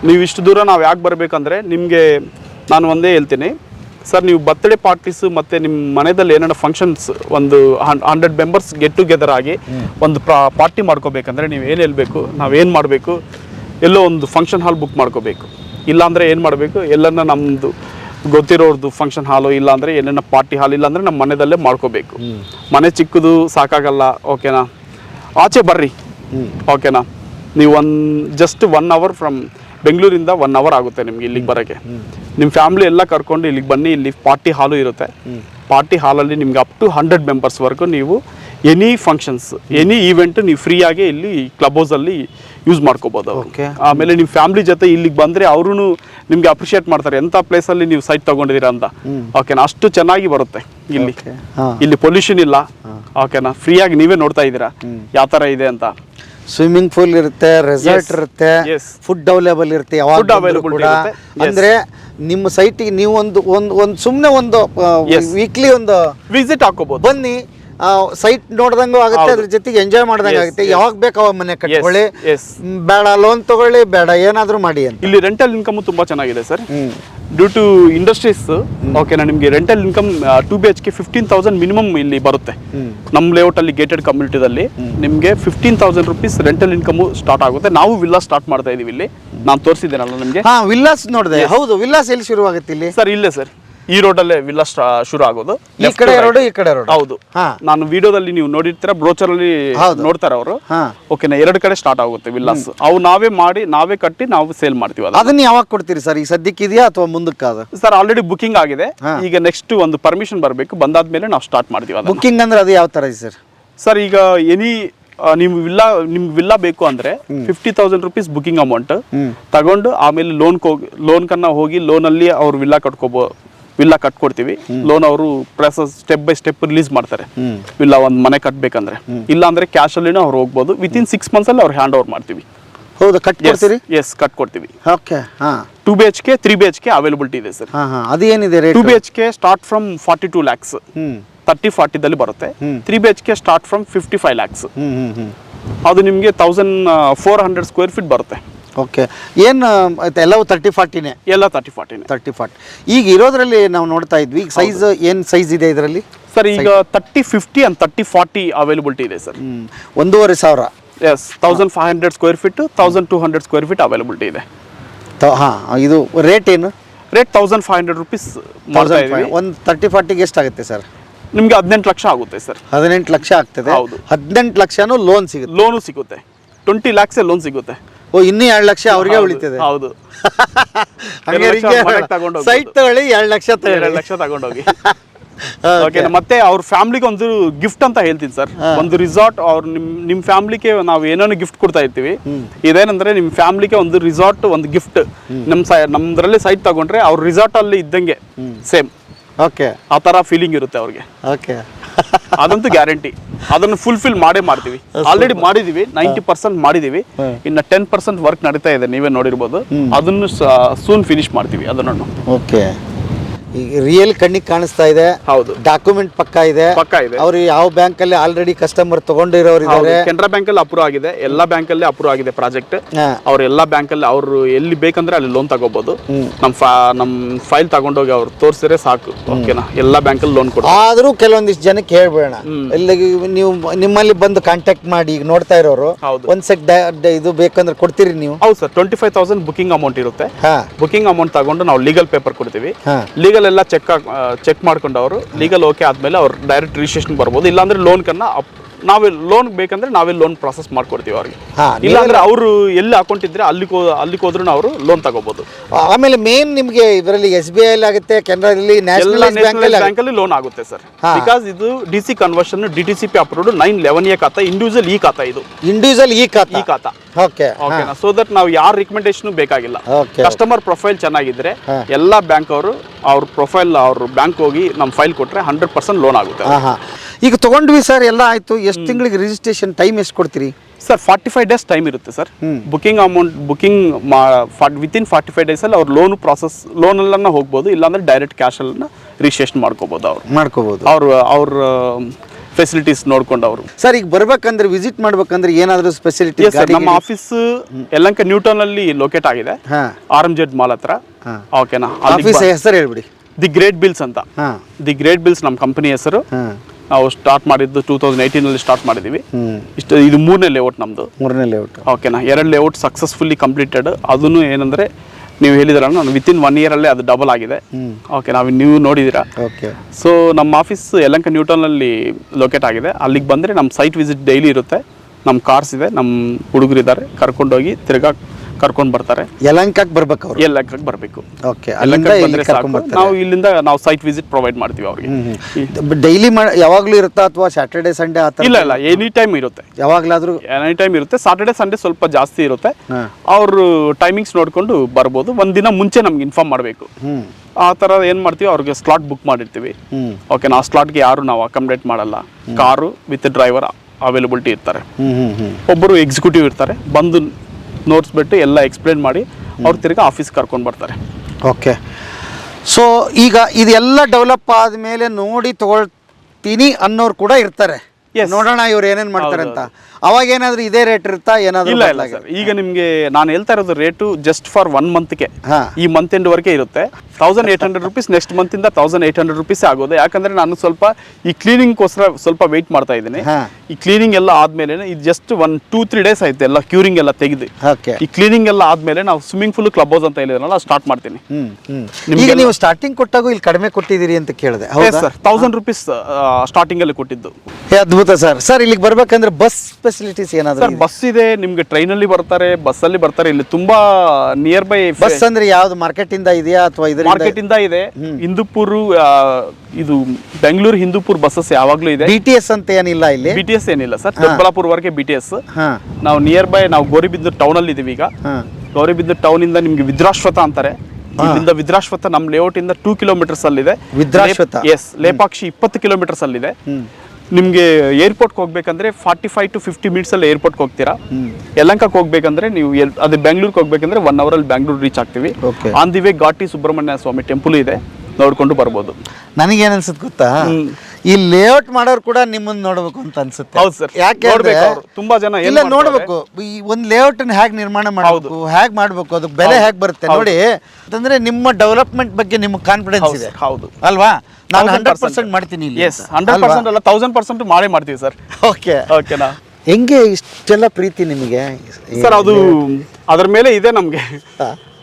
ನೀವು ಇಷ್ಟು ದೂರ ನಾವು ಯಾಕೆ ಬರಬೇಕಂದ್ರೆ ನಿಮಗೆ ನಾನು ಒಂದೇ ಹೇಳ್ತೀನಿ. ಸರ್ ನೀವು ಬರ್ತ್ಡೇ ಪಾರ್ಟೀಸ್ ಮತ್ತು ನಿಮ್ಮ ಮನೆಯಲ್ಲಿ ಏನಾರ ಫಂಕ್ಷನ್ಸ್ ಒಂದು ಹಂಡ್ರೆಡ್ ಮೆಂಬರ್ಸ್ ಗೆಟ್ ಟುಗೆದರ್ ಆಗಿ ಒಂದು ಪಾರ್ಟಿ ಮಾಡ್ಕೋಬೇಕಂದ್ರೆ ನೀವು ಏನು ಹೇಳ್ಬೇಕು ನಾವು ಏನು ಮಾಡಬೇಕು ಎಲ್ಲೋ ಒಂದು ಫಂಕ್ಷನ್ ಹಾಲ್ ಬುಕ್ ಮಾಡ್ಕೋಬೇಕು. ಇಲ್ಲಾಂದರೆ ಏನು ಮಾಡಬೇಕು ಎಲ್ಲನ್ನ ನಮ್ಮದು ಗೊತ್ತಿರೋರ್ದು ಫಂಕ್ಷನ್ ಹಾಲು ಇಲ್ಲ ಇಲ್ಲಾಂದರೆ ಏನೇನ ಪಾರ್ಟಿ ಹಾಲ್ ಇಲ್ಲಾಂದರೆ ನಮ್ಮ ಮನೆಯಲ್ಲೇ ಮಾಡ್ಕೋಬೇಕು. ಮನೆ ಚಿಕ್ಕದು ಸಾಕಾಗಲ್ಲ ಓಕೆನಾ ಆಚೆ ಬರ್ರಿ. ಓಕೆನಾ ನೀವು one just one hour from ಬೆಂಗಳೂರಿಂದ ಒನ್ ಅವರ್ ಆಗುತ್ತೆ ನಿಮ್ಗೆ ಇಲ್ಲಿಗೆ ಬರೋಕ್ಕೆ ನಿಮ್ಮ ಫ್ಯಾಮಿಲಿ ಎಲ್ಲ ಕರ್ಕೊಂಡು ಇಲ್ಲಿಗೆ ಬನ್ನಿ ಇಲ್ಲಿ ಪಾರ್ಟಿ ಹಾಲು ಇರುತ್ತೆ. ಪಾರ್ಟಿ ಹಾಲಲ್ಲಿ ನಿಮ್ಗೆ ಅಪ್ ಟು ಹಂಡ್ರೆಡ್ ಮೆಂಬರ್ಸ್ವರೆಗೂ ನೀವು ಎನಿ ಫಂಕ್ಷನ್ಸ್ ಎನಿ ಈವೆಂಟ್ ನೀವು ಫ್ರೀಯಾಗಿ ಇಲ್ಲಿ ಕ್ಲಬ್ ಹೌಸಲ್ಲಿ ಯೂಸ್ ಮಾಡ್ಕೋಬೋದು ಓಕೆ ಆಮೇಲೆ ನಿಮ್ಮ ಫ್ಯಾಮಿಲಿ ಜೊತೆ ಇಲ್ಲಿಗೆ ಬಂದರೆ ಅವರು ನಿಮ್ಗೆ ಅಪ್ರಿಷಿಯೇಟ್ ಮಾಡ್ತಾರೆ. ಎಂಥ ಪ್ಲೇಸಲ್ಲಿ ನೀವು ಸೈಟ್ ತೊಗೊಂಡಿದ್ದೀರಾ ಅಂತ. ಓಕೆನಾ ಅಷ್ಟು ಚೆನ್ನಾಗಿ ಬರುತ್ತೆ ಇಲ್ಲಿ. ಇಲ್ಲಿ ಪೊಲ್ಯೂಷನ್ ಇಲ್ಲ. ಓಕೆನಾ ಫ್ರೀಯಾಗಿ ನೀವೇ ನೋಡ್ತಾ ಇದ್ದೀರಾ? ಯಾವ ಥರ ಇದೆ ಅಂತ. ಸ್ವಿಮ್ಮಿಂಗ್ ಪೂಲ್ ಇರುತ್ತೆ ರೆಸಾರ್ಟ್ ಇರುತ್ತೆ ಫುಡ್ ಅವೈಲೇಬಲ್ ಇರುತ್ತೆ ಕೂಡ. ಅಂದ್ರೆ ನಿಮ್ಮ ಸೈಟಿಗೆ ನೀವು ಒಂದು ಒಂದು ಒಂದು ಸುಮ್ಮನೆ ಒಂದು ವೀಕ್ಲಿ ಒಂದು ವಿಸಿಟ್ ಹಾಕೋಬಹುದು ಬನ್ನಿ. ಸೈಟ್ ನೋಡ್ದಂಗೂ ಆಗುತ್ತೆ. ಅದ್ರ ಜೊತೆಗೆ ಎಂಜಾಯ್ ಮಾಡ್ದಂಗೆ ಆಗುತ್ತೆ. ಯಾವಾಗ ಬೇಕು ಅವಾಗ ಮನೆ ಕಟ್ಕೊಳ್ಳಿ. ಬೇಡ ಲೋನ್ ತಗೊಳ್ಳಿ ಬೇಡ ಏನಾದ್ರೂ ಮಾಡಿ ಅಂತ. ಇಲ್ಲಿ ರೆಂಟಲ್ ಇನ್ಕಮ್ ತುಂಬಾ ಚೆನ್ನಾಗಿದೆ ಸರ್. ಡ್ಯೂ ಟು ಇಂಡಸ್ಟ್ರೀಸ್ ಓಕೆನಾ ನಿಮಗೆ rental income to B H K fifteen thousand minimum ಇಲ್ಲಿ ಬರುತ್ತೆ. ನಮ್ಮ ಲೇಔಟ್ ಅಲ್ಲಿ ಗೇಟೆಡ್ ಕಮ್ಯುನಿಟಿದಲ್ಲಿ ನಿಮಗೆ fifteen thousand rupees rental income start ಆಗುತ್ತೆ. ನಾವು ವಿಲ್ಲಾ ಸ್ಟಾರ್ಟ್ ಮಾಡ್ತಾ ಇದೀವಿ ಇಲ್ಲಿ. ನಾನು ತೋರಿಸಿದ್ದೇನಲ್ಲ ನಿಮಗೆ? ಹಾಂ ವಿಲ್ಲಾಸ್ ನೋಡಿದೆ. ಹೌದು ವಿಲ್ಲಾಸ್ ಎಲ್ಲಿ ಶುರುವಾಗುತ್ತೆ ಇಲ್ಲಿ? ಸರ್ ಇಲ್ಲೇ ಸರ್. ಈ ರೋಡಲ್ಲೇ ವಿಲ್ಲಾ ಶುರು ಆಗೋದು. ಈ ಕಡೆ ರೋಡ್ ಈ ಕಡೆ ರೋಡ್ ಹೌದು. ನಾನು ವಿಡಿಯೋದಲ್ಲಿ ನೀವು ನೋಡಿರ್ತೀರ ಬ್ರೋಚರ್ ಅಲ್ಲಿ. ನೋಡ್ತಾರೆ ಅವರು. ಓಕೆನಾ ಎರಡು ಕಡೆ ಸ್ಟಾರ್ಟ್ ಆಗುತ್ತೆ ವಿಲ್ಲಾಸ್. ಅವು ನಾವೇ ಮಾಡಿ ನಾವೇ ಕಟ್ಟಿ ನಾವು ಸೇಲ್ ಮಾಡ್ತೀವಿ ಅದನ್ನ. ಯಾವಾಗ ಕೊಡ್ತೀರಿ ಸರ್? ಈಗ ಸದ್ಯಕ್ಕೆ ಇದೆಯಾ ಅಥವಾ ಮುಂದಕ್ಕೆ ಅದು ಸರ್ ಆಲ್ರೆಡಿ ಬುಕಿಂಗ್ ಆಗಿದೆ ಈಗ ನೆಕ್ಸ್ಟ್ ಒಂದು ಪರ್ಮಿಷನ್ ಬರಬೇಕು. ಬಂದಾದ್ಮೇಲೆ ನಾವು ಸ್ಟಾರ್ಟ್ ಮಾಡ್ತೀವಿ ಬುಕಿಂಗ್ ಬುಕ್ಕಿಂಗ್ ಅಂದ್ರೆ ಅದು ಯಾವ ತರ ಇದೆ ಸರ್? ಸರ್ ಈಗ ಎನಿ ನಿಮ್ ವಿಲ್ಲಾ ನಿಮ್ಗೆ ವಿಲ್ಲಾ ಬೇಕು ಅಂದ್ರೆ fifty thousand rupees booking amount ತಗೊಂಡು ಆಮೇಲೆ ಲೋನ್ ಲೋನ್ ಕನ್ನ ಹೋಗಿ ಲೋನ್ ಅಲ್ಲಿ ಅವ್ರು ವಿಲ್ಲಾ ಕಟ್ಕೋಬೋ ವಿಲ್ಲಾ ಕಟ್ಕೊಡ್ತೀವಿ. ಲೋನ್ ಅವರು process step by step release ಮಾಡ್ತಾರೆ. ವಿಲ್ಲ ಒಂದು ಮನೆ ಕಟ್ಬೇಕಂದ್ರೆ. ಇಲ್ಲ ಅಂದ್ರೆ ಕ್ಯಾಶ್ ಅಲ್ಲಿ ಅವ್ರು ಹೋಗ್ಬೋದು. ವಿತಿನ್ ಸಿಕ್ಸ್ ಮಂತ್ಸ್ ಅಲ್ಲಿ ಅವ್ರು ಹ್ಯಾಂಡ್ ಓವರ್ ಮಾಡ್ತೀವಿ. ಹೌದು ಕಟ್ಕೊಡ್ತೀರಿ? ಎಸ್ ಕಟ್ಕೊಡ್ತೀವಿ. ಓಕೆ ಹಾಂ. Two B H K three B H K availability ಇದೆ ಸರ್ ಹಾ ಹಾ. ಅದು ಏನಿದೆ rate two B H K start from forty two lakhs thirty ಫಾರ್ಟಿದಲ್ಲಿ ಬರುತ್ತೆ three B H K start from fifty five lakhs ಅದು ನಿಮಗೆ thousand four hundred square feet ಬರುತ್ತೆ. Okay. ಏನು ಎಲ್ಲವೂ ತರ್ಟಿ ಫಾರ್ಟಿನೇ ಎಲ್ಲ ತರ್ಟಿ ಫಾರ್ಟಿನೇ ತರ್ಟಿ ಫಾರ್ಟಿ ಈಗ ಇರೋದ್ರಲ್ಲಿ ನಾವು ನೋಡ್ತಾ ಇದ್ವಿ ಈಗ ಸೈಜ್ ಏನು ಸೈಜ್ ಇದೆ ಇದರಲ್ಲಿ? ಸರ್ ಈಗ thirty fifty and thirty forty availability ಇದೆ ಸರ್. ಒಂದೂವರೆ ಸಾವಿರ? Yes thousand five hundred square feet thousand two hundred square feet availability ಇದೆ. ತ- ಹಾ ಇದು ರೇಟ್ ಏನು? Rate thousand five hundred rupees ಒಂದು ತರ್ಟಿ ಫಾರ್ಟಿಗೆ ಎಷ್ಟಾಗುತ್ತೆ ಸರ್ ನಿಮಗೆ ಹದಿನೆಂಟು ಲಕ್ಷ ಆಗುತ್ತೆ ಸರ್. ಹದಿನೆಂಟು ಲಕ್ಷ ಆಗ್ತದೆ. ಹೌದು. ಹದಿನೆಂಟು ಲಕ್ಷನೂ ಲೋನ್ ಸಿಗುತ್ತೆ. ಲೋನು ಸಿಗುತ್ತೆ. ಟ್ವೆಂಟಿ ಲ್ಯಾಕ್ಸೇ ಲೋನ್ ಸಿಗುತ್ತೆ. ಓ ಇನ್ನೂ ಎರಡು ಲಕ್ಷ ಅವ್ರಿಗೆ ಉಳಿತದೆ. ಹೌದು. ಸೈಟ್ ತಗೊಳ್ಳಿ ಎರಡು ಲಕ್ಷ ಎರಡು ಲಕ್ಷ ತಗೊಂಡೋಗಿ. ಓಕೆ ಮತ್ತೆ ಅವ್ರ ಫ್ಯಾಮಿಲಿಗೆ ಒಂದು ಗಿಫ್ಟ್ ಅಂತ ಹೇಳ್ತೀನಿ ಸರ್. ಒಂದು ರಿಸಾರ್ಟ್ ಅವ್ರ ನಿಮ್ ನಿಮ್ ಫ್ಯಾಮಿಲಿಗೆ ನಾವು ಏನೇನು ಗಿಫ್ಟ್ ಕೊಡ್ತಾ ಇರ್ತೀವಿ. ಇದೇನಂದ್ರೆ ನಿಮ್ ಫ್ಯಾಮಿಲಿಗೆ ಒಂದು ರಿಸಾರ್ಟ್ ಒಂದು ಗಿಫ್ಟ್ ನಮ್ ನಮ್ದ್ರಲ್ಲಿ ಸೈಟ್ ತಗೊಂಡ್ರೆ ಅವ್ರ ರಿಸಾರ್ಟ್ ಅಲ್ಲಿ ಇದ್ದಂಗೆ ಸೇಮ್ ಓಕೆ ಆ ತರ ಫೀಲಿಂಗ್ ಇರುತ್ತೆ ಅವ್ರಿಗೆ. ಓಕೆ ಅದಂತೂ ಗ್ಯಾರಂಟಿ. ಅದನ್ನು ಫುಲ್ಫಿಲ್ ಮಾಡೇ ಮಾಡ್ತೀವಿ. ಆಲ್ರೆಡಿ ಮಾಡಿದೀವಿ ನೈಂಟಿ ಪರ್ಸೆಂಟ್ ಮಾಡಿದೀವಿ. ಇನ್ನು ಟೆನ್ ಪರ್ಸೆಂಟ್ ವರ್ಕ್ ನಡೀತಾ ಇದೆ ನೀವೇ ನೋಡಿರ್ಬೋದು. ಅದನ್ನು ಸೂನ್ ಫಿನಿಶ್ ಮಾಡ್ತೀವಿ ಅದನ್ನು ಓಕೆ. ಈಗ ರಿಯಲ್ ಕಣ್ಣಿಗೆ ಕಾಣಿಸ್ತಾ ಇದೆ. ಹೌದು. ಡಾಕ್ಯುಮೆಂಟ್ ಪಕ್ಕ ಇದೆ. ಪಕ್ಕ ಇದೆ. ಅವ್ರು ಯಾವ ಬ್ಯಾಂಕ್ ಅಲ್ಲಿ ಆಲ್ರೆಡಿ ಕಸ್ಟಮರ್ ತಗೊಂಡಿರೋರು ಇದ್ದಾರೆ ಕೆನರಾ ಬ್ಯಾಂಕ್ ಅಲ್ಲಿ ಅಪ್ರೂವ್ ಆಗಿದೆ. ಎಲ್ಲಾ ಬ್ಯಾಂಕ್ ಅಲ್ಲಿ ಅಪ್ರೂವ್ ಆಗಿದೆ ಪ್ರಾಜೆಕ್ಟ್. ಅವ್ರ ಎಲ್ಲಾ ಬ್ಯಾಂಕ್ ಅಲ್ಲಿ ಅವ್ರು ಎಲ್ಲಿ ಬೇಕಂದ್ರೆ ಅಲ್ಲಿ ಲೋನ್ ತಗೋಬಹುದು ನಮ್ ನಮ್ ಫೈಲ್ ತಗೊಂಡೋಗಿ ಅವ್ರು ತೋರಿಸಿದ್ರೆ ಸಾಕು. ಓಕೆನಾ ಎಲ್ಲಾ ಬ್ಯಾಂಕ್ ಅಲ್ಲಿ ಲೋನ್ ಕೊಡ್ತಾರೆ. ಆದ್ರೂ ಕೆಲವೊಂದಿಷ್ಟು ಜನಕ್ಕೆ ಹೇಳ್ಬೇಡ. ಇಲ್ಲಿಗೆ ನೀವು ನಿಮ್ಮಲ್ಲಿ ಬಂದು ಕಾಂಟ್ಯಾಕ್ಟ್ ಮಾಡಿ ಈಗ ನೋಡ್ತಾ ಇರೋರು. ಒಂದ್ ಸೆಟ್ ಇದು ಬೇಕಂದ್ರೆ ಕೊಡ್ತೀರಿ ನೀವು? ಹೌದು sir twenty five thousand booking amount ಇರುತ್ತೆ ಬುಕಿಂಗ್ ಅಮೌಂಟ್ ತಗೊಂಡು ನಾವು ಲೀಗಲ್ ಪೇಪರ್ ಕೊಡ್ತೀವಿ. ಲೀಗಲ್ ಎಲ್ಲ ಚೆಕ್ ಚೆಕ್ ಮಾಡ್ಕೊಂಡು ಅವರು ಲೀಗಲ್ ಓಕೆ ಆದ್ಮೇಲೆ ಅವ್ರು ಡೈರೆಕ್ಟ್ ರಿಜಿಸ್ಟ್ರೇಷನ್ ಬರ್ಬೋದು. ಇಲ್ಲಾಂದ್ರೆ ಲೋನ್ ಕನ್ನ ನಾವೇ ಲೋನ್ ಬೇಕಂದ್ರೆ ನಾವೇ ಲೋನ್ ಪ್ರಾಸೆಸ್ ಮಾಡ್ಕೊಡ್ತೀವಿ ಅವ್ರಿಗೆ. ಇಲ್ಲಾಂದ್ರೆ ಅವರು ಎಲ್ಲಿ ಅಕೌಂಟ್ ಇದ್ರೆ ಅಲ್ಲಿ ಅಲ್ಲಿ ಅಲ್ಲಿಗೆ ಹೋದ್ರೂ ಅವರು ಲೋನ್ ತಗೋಬಹುದು ಆಮೇಲೆ ಮೇನ್ ನಿಮಗೆ ಇದರಲ್ಲಿ ಎಸ್ ಬಿ ಐ ಆಗುತ್ತೆ ಕೆನರಾದಲ್ಲಿ ಬ್ಯಾಂಕ್ ಅಲ್ಲಿ ಲೋನ್ ಆಗುತ್ತೆ ಸರ್. ಬಿಕಾಸ್ ಇದು D C conversion D T C P approved nine eleven A khata individual ಈ ಖಾತಾ ಇದು. ಇಂಡಿವಿಜುವಲ್ ಈ ಖಾತಾ? ಈ ಖಾತಾ. ಓಕೆ ಓಕೆನಾ ಸೊ ದಟ್ ನಾವು ಯಾರ ರಿಕಮೆಂಡೇಶನ್ ಬೇಕಾಗಿಲ್ಲ. ಕಸ್ಟಮರ್ ಪ್ರೊಫೈಲ್ ಚೆನ್ನಾಗಿದ್ರೆ ಎಲ್ಲಾ ಬ್ಯಾಂಕ್ ಅವರು ಅವ್ರ ಪ್ರೊಫೈಲ್ ಅವ್ರ ಬ್ಯಾಂಕ್ ಹೋಗಿ ನಮ್ಮ ಫೈಲ್ ಕೊಟ್ರೆ ಹಂಡ್ರೆಡ್ ಪರ್ಸೆಂಟ್ ಲೋನ್ ಆಗುತ್ತೆ. ಈಗ ತಗೊಂಡ್ವಿ ಸರ್ ಎಲ್ಲ ಆಯಿತು. ಎಷ್ಟು ತಿಂಗಳಿಗೆ ರಿಜಿಸ್ಟ್ರೇಷನ್ ಟೈಮ್ ಎಷ್ಟು ಕೊಡ್ತೀರಿ? Sir forty five days time ಇರುತ್ತೆ sir booking amount booking within forty five ಅಲ್ಲಿ ಅವ್ರು ಲೋನ್ ಪ್ರಾಸೆಸ್ ಲೋನಲ್ಲನ್ನ ಹೋಗ್ಬೋದು ಇಲ್ಲಾಂದ್ರೆ ಡೈರೆಕ್ಟ್ ಕ್ಯಾಶಲ್ಲನ್ನ ರಿಜಿಸ್ಟ್ರೇಷನ್ ಮಾಡ್ಕೋಬೋದು ಅವರು. ಮಾಡ್ಕೋಬೋದು. ಅವ್ರ ಅವ್ರ ಫೆಸಿಲಿಟೀಸ್ ನೋಡ್ಕೊಂಡು ಅವರು ಸರ್ ಈಗ ಬರ್ಬೇಕಂದ್ರೆ ವಿಸಿಟ್ ಮಾಡ್ಬೇಕಂದ್ರೆ ಏನಾದರೂ ಸ್ಪೆಸಿಲಿಟಿ ನಮ್ಮ ಆಫೀಸ್ ಯಲಂಕ ನ್ಯೂಟನ್ ಅಲ್ಲಿ ಲೊಕೇಟ್ ಆಗಿದೆ. ಹಾಂ. ಆರ್ ಎಂ ಜೆಡ್ ಮಾಲ್ ಹತ್ರ ಓಕೆನಾ ಆಫೀಸ್ ಹೆಸರು ಹೇಳ್ಬಿಡಿ. ದಿ ಗ್ರೇಟ್ ಬಿಲ್ಸ್ ಅಂತ. ಹಾಂ. ದಿ ಗ್ರೇಟ್ ಬಿಲ್ಸ್ ನಮ್ಮ ಕಂಪನಿ ಹೆಸರು. ನಾವು ಸ್ಟಾರ್ಟ್ ಮಾಡಿದ್ದು ಟೂ ತೌಸಂಡ್ ಏಯ್ಟೀನಲ್ಲಿ ಸ್ಟಾರ್ಟ್ ಮಾಡಿದ್ದೀವಿ. ಇಷ್ಟು ಇದು ಮೂರನೇ ಲೇಔಟ್ ನಮ್ಮದು ಮೂರನೇ ಲೇಔಟ್ ಓಕೆನಾ ಎರಡು ಲೇಔಟ್ ಸಕ್ಸಸ್ಫುಲ್ಲಿ ಕಂಪ್ಲೀಟೆಡ್ ಅದನ್ನು ಏನಂದರೆ ನೀವು ಹೇಳಿದ್ರಲ್ಲ ನಾನು ವಿತಿನ್ ಒನ್ ಇಯರಲ್ಲೇ ಅದು ಡಬಲ್ ಆಗಿದೆ. ಓಕೆ ನಾವು ನೀವು ನೋಡಿದ್ದೀರಾ? ಓಕೆ ಸೊ ನಮ್ಮ ಆಫೀಸ್ ಯಲಂಕ ನ್ಯೂಟನ್ನಲ್ಲಿ ಲೊಕೇಟ್ ಆಗಿದೆ. ಅಲ್ಲಿಗೆ ಬಂದರೆ ನಮ್ಮ ಸೈಟ್ ವಿಸಿಟ್ ಡೈಲಿ ಇರುತ್ತೆ. ನಮ್ಮ ಕಾರ್ಸ್ ಇದೆ ನಮ್ಮ ಹುಡುಗರಿದ್ದಾರೆ ಕರ್ಕೊಂಡೋಗಿ ತಿರ್ಗಾ ಕರ್ಕೊಂಡು ಬರ್ತಾರೆ. ಯಲಂಕಕ್ಕೆ ಬರ್ಬೇಕು ಅವರು? ಯಲಂಕಕ್ಕೆ ಬರಬೇಕು. ಓಕೆ ಅಲ್ಲಿಂದ ಇಲ್ಲಿ ನಾವು ಇಲ್ಲಿಂದ ನಾವು ಸೈಟ್ ವಿಸಿಟ್ ಪ್ರೊವೈಡ್ ಮಾಡ್ತೀವಿ ಅವ್ರಿಗೆ. ಡೈಲಿ ಯಾವಾಗಲೂ ಇರುತ್ತಾ ಅಥವಾ ಸ್ಯಾಟರ್ಡೆ ಸಂಡೇ ಆ ಇಲ್ಲ ಇಲ್ಲ ಎನಿ ಟೈಮ್ ಇರುತ್ತೆ. ಯಾವಾಗಲಾದರೂ? ಎನಿ ಟೈಮ್ ಇರುತ್ತೆ. ಸಾಟರ್ಡೆ ಸಂಡೇ ಸ್ವಲ್ಪ ಜಾಸ್ತಿ ಇರುತ್ತೆ. ಅವರು ಟೈಮಿಂಗ್ಸ್ ನೋಡಿಕೊಂಡು ಬರ್ಬೋದು. ಒಂದಿನ ಮುಂಚೆ ನಮ್ಗೆ ಇನ್ಫಾರ್ಮ್ ಮಾಡಬೇಕು. ಆ ತರ ಏನು ಮಾಡ್ತೀವಿ? ಅವ್ರಿಗೆ ಸ್ಲಾಟ್ ಬುಕ್ ಮಾಡಿರ್ತೀವಿ. ಓಕೆ ಆ ಸ್ಲಾಟ್ಗೆ ಯಾರು ನಾವು ಅಕಾಮಡೇಟ್ ಮಾಡಲ್ಲ. ಕಾರು ವಿತ್ ಡ್ರೈವರ್ ಅವೈಲಬಿಲಿಟಿ ಇರ್ತಾರೆ. ಒಬ್ಬರು ಎಕ್ಸಿಕ್ಯೂಟಿವ್ ಇರ್ತಾರೆ. ಬಂದು ನೋಡ್ಸ್ಬಿಟ್ಟು ಎಲ್ಲ ಎಕ್ಸ್ಪ್ಲೇನ್ ಮಾಡಿ ಅವ್ರು ತಿರ್ಗಿ ಆಫೀಸ್ ಕರ್ಕೊಂಡು ಬರ್ತಾರೆ. ಓಕೆ ಸೊ ಈಗ ಇದೆಲ್ಲ ಡೆವಲಪ್ ಆದಮೇಲೆ ನೋಡಿ ತಗೊಳ್ತೀನಿ ಅನ್ನೋರು ಕೂಡ ಇರ್ತಾರೆ. ನೋಡೋಣ ಇವ್ರು ಏನೇನು ಮಾಡ್ತಾರೆ ಅಂತ. ಅವಾಗ ಏನಾದ್ರು ಇದೇ ರೇಟ್ ಇರುತ್ತಾ? ಏನಾದರೂ ಇಲ್ಲ ಇಲ್ಲ ಸರ್. ಈಗ ನಿಮಗೆ ನಾನು ಹೇಳ್ತಾ ಇರೋದು ರೇಟು ಜಸ್ಟ್ ಫಾರ್ ಒನ್ ಮಂತ್ಗೆ. ಈ ಮಂತ್ ಎಂಡ್ ವರೆಗೆ ಇರುತ್ತೆ. Thousand eight hundred rupees next ಮಂತಿಂದ thousand eight hundred rupees ಆಗೋದು. ಯಾಕಂದ್ರೆ ನಾನು ಸ್ವಲ್ಪ ಈ ಕ್ಲೀನಿಂಗ್ ಕ್ಲೀನಿಂಗ್ಗೋಸ್ಕರ ಸ್ವಲ್ಪ ವೆಯ್ಟ್ ಮಾಡ್ತಾ ಇದ್ದೀನಿ. ಈ ಕ್ಲೀನಿಂಗ್ ಎಲ್ಲ ಆದ್ಮೇಲೆ ಇದು just one two three days ಆಯ್ತು ಎಲ್ಲ ಕ್ಯೂರಿಂಗ್ ಎಲ್ಲ ತೆಗೆದು. ಓಕೆ. ಈ ಕ್ಲೀನಿಂಗ್ ಎಲ್ಲ ಆದ್ಮೇಲೆ ನಾವು ಸ್ವಿಮ್ಮಿಂಗ್ ಫುಲ್ ಕ್ಲಬ್ ಹೌಸ್ ಅಂತ ಹೇಳಿದ್ರಲ್ಲ ಸ್ಟಾರ್ಟ್ ಮಾಡ್ತೀನಿ. ನಿಮ್ಗೆಲ್ಲ- ನೀವು ಸ್ಟಾರ್ಟಿಂಗ್ ಕೊಟ್ಟಾಗೂ ಇಲ್ಲಿ ಕಡಿಮೆ ಕೊಟ್ಟಿದ್ದೀರಿ ಅಂತ ಕೇಳಿದೆ. ಹೌದಾ? ಸರ್ ತೌಸಂಡ್ ರುಪೀಸ್ ಸ್ಟಾರ್ಟಿಂಗ್ ಅಲ್ಲಿ ಕೊಟ್ಟಿದ್ದು. ಅದ್ಭುತ ಸರ್ ಸರ್ ಇಲ್ಲಿಗೆ ಬರ್ಬೇಕಂದ್ರೆ ಬಸ್ ಫೆಸಿಲಿಟೀಸ್ ಏನಾದರೂ ಸರ್ ಬಸ್ ಇದೆ ನಿಮ್ಗೆ ಟ್ರೈನ್ ಅಲ್ಲಿ ಬರ್ತಾರೆ ಬಸ್ ಅಲ್ಲಿ ಬರ್ತಾರೆ ಇಲ್ಲಿ ತುಂಬಾ ನಿಯರ್ ಬೈ ಬಸ್ ಅಂದ್ರೆ ಯಾವ್ದು ಮಾರ್ಕೆಟ್ ಇಂದ ಇದೆಯಾ ಅಥವಾ ಇದರಿಂದ ಮಾರ್ಕೆಟ್ ಇಂದ ಇದೆ. ಹಿಂದೂಪುರ್ ಆ, ಇದು ಬೆಂಗಳೂರು ಹಿಂದೂಪುರ್ ಬಸ್ಸಸ್ ಯಾವಾಗ್ಲೂ ಇದೆ. ಬಿ ಟಿ ಎಸ್ ಅಂತ ಏನಿಲ್ಲ ಇಲ್ಲಿ? ಬಿ ಟಿ ಎಸ್ ಏನಿಲ್ಲ ಸರ್ ದೊಡ್ಡಬಳ್ಳಾಪುರ ವರೆಗೆ ಬಿ ಟಿ ಎಸ್ ಹಾ. ನಾವು ನಿಯರ್ ಬೈ ನಾವು ಗೌರಿಬಿದ್ದು ಟೌನ್ ಅಲ್ಲಿ ಇದೀವಿ ಈಗ. ಹಾ. ಗೌರಿಬಿದೂರು ಟೌನ್ ಇಂದ ನಿಮ್ಗೆ ವಿದ್ರಾಶ್ವತ ಅಂತಾರೆ. ಇಲ್ಲಿಂದ ವಿದ್ರಾಶ್ವತ ನಮ್ಮ ಲೇಔಟ್ ಇಂದ ಟೂ ಕಿಲೋಮೀಟರ್ಸ್ ಅಲ್ಲಿದೆ. ವಿದ್ರಾಶ್ವತ? ಎಸ್ ಲೇಪಾಕ್ಷಿ ಇಪ್ಪತ್ತು ಕಿಲೋಮೀಟರ್ಸ್ ಅಲ್ಲಿದೆ. ನಿಮ್ಗೆ ಏರ್ಪೋರ್ಟ್ಗೆ ಹೋಗ್ಬೇಕಂದ್ರೆ forty five to fifty minutes ಅಲ್ಲಿ ಏರ್ಪೋರ್ಟ್ಗೆ ಹೋಗ್ತೀರಾ? ಯಲಂಕಕ್ಕೆ ಹೋಗ್ಬೇಕಂದ್ರೆ ನೀವು ಎಲ್- ಅದೇ ಬೆಂಗಳೂರಿಗೆ ಹೋಗ್ಬೇಕಂದ್ರೆ ಒನ್ ಅವರಲ್ಲಿ ಅಲ್ಲಿ ಬೆಂಗಳೂರು ರೀಚ್ ಆಗ್ತೀವಿ. On the way Ghati Subramanya Swamy temple ಇದೆ. ನೋಡ್ಕೊಂಡು ಬರ್ಬೋದು. ನನಗೆ ಅನ್ಸುತ್ತೆ ಗೊತ್ತಾ? ಈ ಲೇಔಟ್ ಮಾಡೋರು ಕೂಡ ನಿಮ್ಮನ್ನ ನೋಡಬೇಕು ಅಂತ ಅನ್ಸುತ್ತೆ. ಹೌದು ಸರ್. ಯಾಕೆ ನೋಡ್ಬೇಕು ಅವ್ರು. ತುಂಬಾ ಜನ ಎಲ್ಲ ಇಲ್ಲ ಮಾಡ್ತಾರೆ? ನೋಡ್ಬೇಕು. ಈ ಒಂದ್ ಲೇಔಟ್ ಹೇಗೆ ನಿರ್ಮಾಣ ಮಾಡಬೇಕು ಹೇಗ್ ಮಾಡ್ಬೇಕು ಅದಕ್ಕೆ ಬೆಲೆ ಹೇಗ್ ಬರುತ್ತೆ ನೋಡಿ. ಅಂತಂದ್ರೆ ನಿಮ್ಮ ಡೆವಲಪ್ಮೆಂಟ್ ಬಗ್ಗೆ ನಿಮ್ಗೆ ಕಾನ್ಫಿಡೆನ್ಸ್ ಇದೆ. ಹೌದು. ಅಲ್ವಾ? ನಾನು ಹಂಡ್ರೆಡ್ ಪರ್ಸೆಂಟ್ ಮಾಡ್ತೀನಿ ಇಲ್ಲಿ ಎಸ್ ಹಂಡ್ರೆಡ್ ಪರ್ಸೆಂಟ್ ಅಲ್ಲ ತೌಸಂಡ್ ಪರ್ಸೆಂಟ್ ಮಾಡೇ ಮಾಡ್ತೀವಿ ಸರ್. ಓಕೆ ಓಕೆನಾ ಹೆಂಗೆ ಇಷ್ಟೆಲ್ಲ ಪ್ರೀತಿ ನಿಮಗೆ? ಸರ್ ಅದು ಅದ್ರ ಮೇಲೆ ಇದೆ ನಮ್ಗೆ.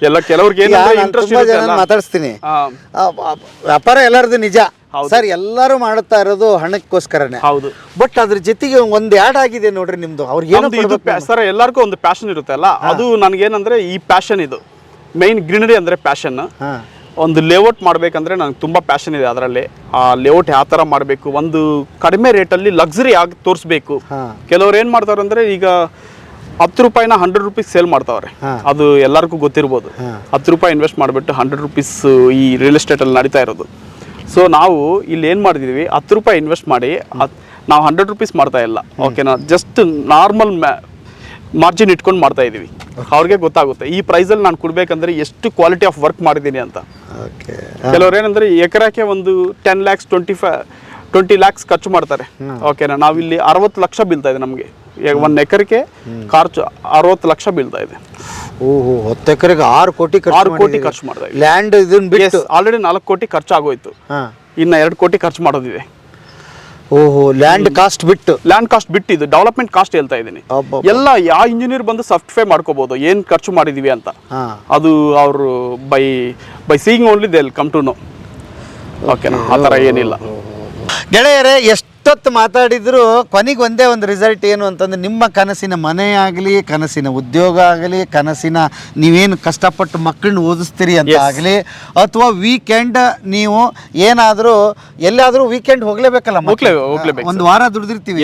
ಎಲ್ಲ ಕೆಲವ್ರಿಗೆ ಇಂಟ್ರೆಸ್ಟ್ ತುಂಬಾ ಇರುತ್ತೆ ಜನ ಮಾತಾಡಿಸ್ತೀನಿ. ವ್ಯಾಪಾರ ಎಲ್ಲರದು ನಿಜ. ಸರ್ ಎಲ್ಲರೂ ಮಾಡುತ್ತಾ ಇರೋದು ಹಣಕ್ಕೋಸ್ಕರನೇ. ಹೌದು. ಬಟ್ ಅದ್ರ ಜೊತೆಗೆ ಒಂದ್ ಆಡ್ ಆಗಿದೆ ನೋಡ್ರಿ ನಿಮ್ದು. ಅವ್ರಿಗೆ ಇದು ಸರ್ ಎಲ್ಲರಿಗೂ ಒಂದು ಪ್ಯಾಷನ್ ಇರುತ್ತೆ ಅಲ್ಲ. ಅದು ನನಗೇನಂದ್ರೆ ಈ ಪ್ಯಾಷನ್ ಇದು. ಮೈನ್ ಗ್ರೀನರಿ ಅಂದ್ರೆ ಪ್ಯಾಷನ್ ಒಂದು ಲೇಔಟ್ ಮಾಡ್ಬೇಕಂದ್ರೆ ನನಗೆ ತುಂಬಾ ಪ್ಯಾಷನ್ ಇದೆ ಅದರಲ್ಲಿ. ಆ ಲೇಔಟ್ ಯಾವ ತರ ಮಾಡಬೇಕು? ಒಂದು ಕಡಿಮೆ ರೇಟಲ್ಲಿ ಲಕ್ಸುರಿ ಆಗಿ ತೋರಿಸ್ಬೇಕು. ಕೆಲವ್ರು ಏನು ಮಾಡ್ತಾರಂದ್ರೆ ಈಗ ಹತ್ತು ರೂಪಾಯಿನ ಹಂಡ್ರೆಡ್ ರುಪೀಸ್ ಸೇಲ್ ಮಾಡ್ತಾವ್ರೆ. ಅದು ಎಲ್ಲರಿಗೂ ಗೊತ್ತಿರ್ಬೋದು. ಹತ್ತು ರೂಪಾಯಿ ಇನ್ವೆಸ್ಟ್ ಮಾಡಿಬಿಟ್ಟು ಹಂಡ್ರೆಡ್ ರುಪೀಸ್ ಈ ರಿಯಲ್ ಎಸ್ಟೇಟಲ್ಲಿ ನಡೀತಾ ಇರೋದು. ಸೊ ನಾವು ಇಲ್ಲಿ ಏನು ಮಾಡಿದೀವಿ ಹತ್ತು ರೂಪಾಯಿ ಇನ್ವೆಸ್ಟ್ ಮಾಡಿ ನಾವು ಹಂಡ್ರೆಡ್ ರುಪೀಸ್ ಮಾಡ್ತಾ ಇಲ್ಲ. ಓಕೆನಾ ಜಸ್ಟ್ ನಾರ್ಮಲ್ ಮಾರ್ಜಿನ್ ಇಟ್ಕೊಂಡು ಮಾಡ್ತಾ ಇದೀವಿ. ಅವ್ರಿಗೆ ಗೊತ್ತಾಗುತ್ತೆ. ಈ ಪ್ರೈಸಲ್ಲಿ ನಾನು ಕೊಡಬೇಕಂದ್ರೆ ಎಷ್ಟು ಕ್ವಾಲಿಟಿ ಆಫ್ ವರ್ಕ್ ಮಾಡಿದ್ದೀನಿ ಅಂತ. ಕೆಲವ್ರು ಏನಂದ್ರೆ ಎಕರೆಗೆ ಒಂದು ten lakhs twenty five twenty lakhs ಖರ್ಚು ಮಾಡ್ತಾರೆ. ಓಕೆನಾ ನಾವಿಲ್ಲಿ ಅರವತ್ತು ಲಕ್ಷ ಬೀಳ್ತಾ ಇದೆ ನಮಗೆ. ಒಂದು ಎಕರೆಗೆ ಖರ್ಚು ಅರವತ್ತು ಲಕ್ಷ ಬೀಳ್ತಾ ಇದೆ. ಓಹೋ ಹತ್ತು ಎಕರೆಗೆ ಆರು ಕೋಟಿ ಆರು ಕೋಟಿ ಖರ್ಚು ಮಾಡ್ತಾ ಇದ್ದೀವಿ. ಲ್ಯಾಂಡ್ ಇದನ್ನ ಬಿಟ್ಟು ಆಲ್ರೆಡಿ ನಾಲ್ಕು ಕೋಟಿ ಖರ್ಚು ಆಗೋಯ್ತು. ಇನ್ನು ಎರಡು ಕೋಟಿ ಖರ್ಚು ಮಾಡೋದಿದೆ. ಓಹೋ ಲ್ಯಾಂಡ್ ಕಾಸ್ಟ್ ಬಿಟ್ಟು. ಲ್ಯಾಂಡ್ ಕಾಸ್ಟ್ ಬಿಟ್ಟಿದ್ದು ಡೆವಲಪ್ಮೆಂಟ್ ಕಾಸ್ಟ್ ಹೇಳ್ತಾ ಇದ್ದೀನಿ. ಎಲ್ಲ ಯಾವ ಇಂಜಿನಿಯರ್ ಬಂದು ಸಾಫ್ಟ್ವೇರ್ ಮಾಡ್ಕೋಬಹುದು ಏನ್ ಖರ್ಚು ಮಾಡಿದೀವಿ ಅಂತ. ಅದು ಅವರು by by seeing only they come to know? ಓಕೆನಾ ಆ ಥರ ಏನಿಲ್ಲ. ಗೆಳೆಯರೇ ಎಷ್ಟೊತ್ತು ಮಾತಾಡಿದರೂ ಕೊನೆಗೆ ಒಂದೇ ಒಂದು ರಿಸಲ್ಟ್ ಏನು ಅಂತಂದ್ರೆ ನಿಮ್ಮ ಕನಸಿನ ಮನೆ ಆಗಲಿ ಕನಸಿನ ಉದ್ಯೋಗ ಆಗಲಿ ಕನಸಿನ ನೀವೇನು ಕಷ್ಟಪಟ್ಟು ಮಕ್ಕಳನ್ನ ಓದಿಸ್ತೀರಿ ಅಂತ ಆಗಲಿ ಅಥವಾ ವೀಕೆಂಡ್ ನೀವು ಏನಾದರೂ ಎಲ್ಲಾದರೂ ವೀಕೆಂಡ್ ಹೋಗ್ಲೇಬೇಕಲ್ಲ ಮಕ್ಳು? ಹೋಗ್ಲೇ- ಹೋಗ್ಲೇಬೇಕು ಒಂದು ವಾರ ದುಡಿದಿರ್ತೀವಿ.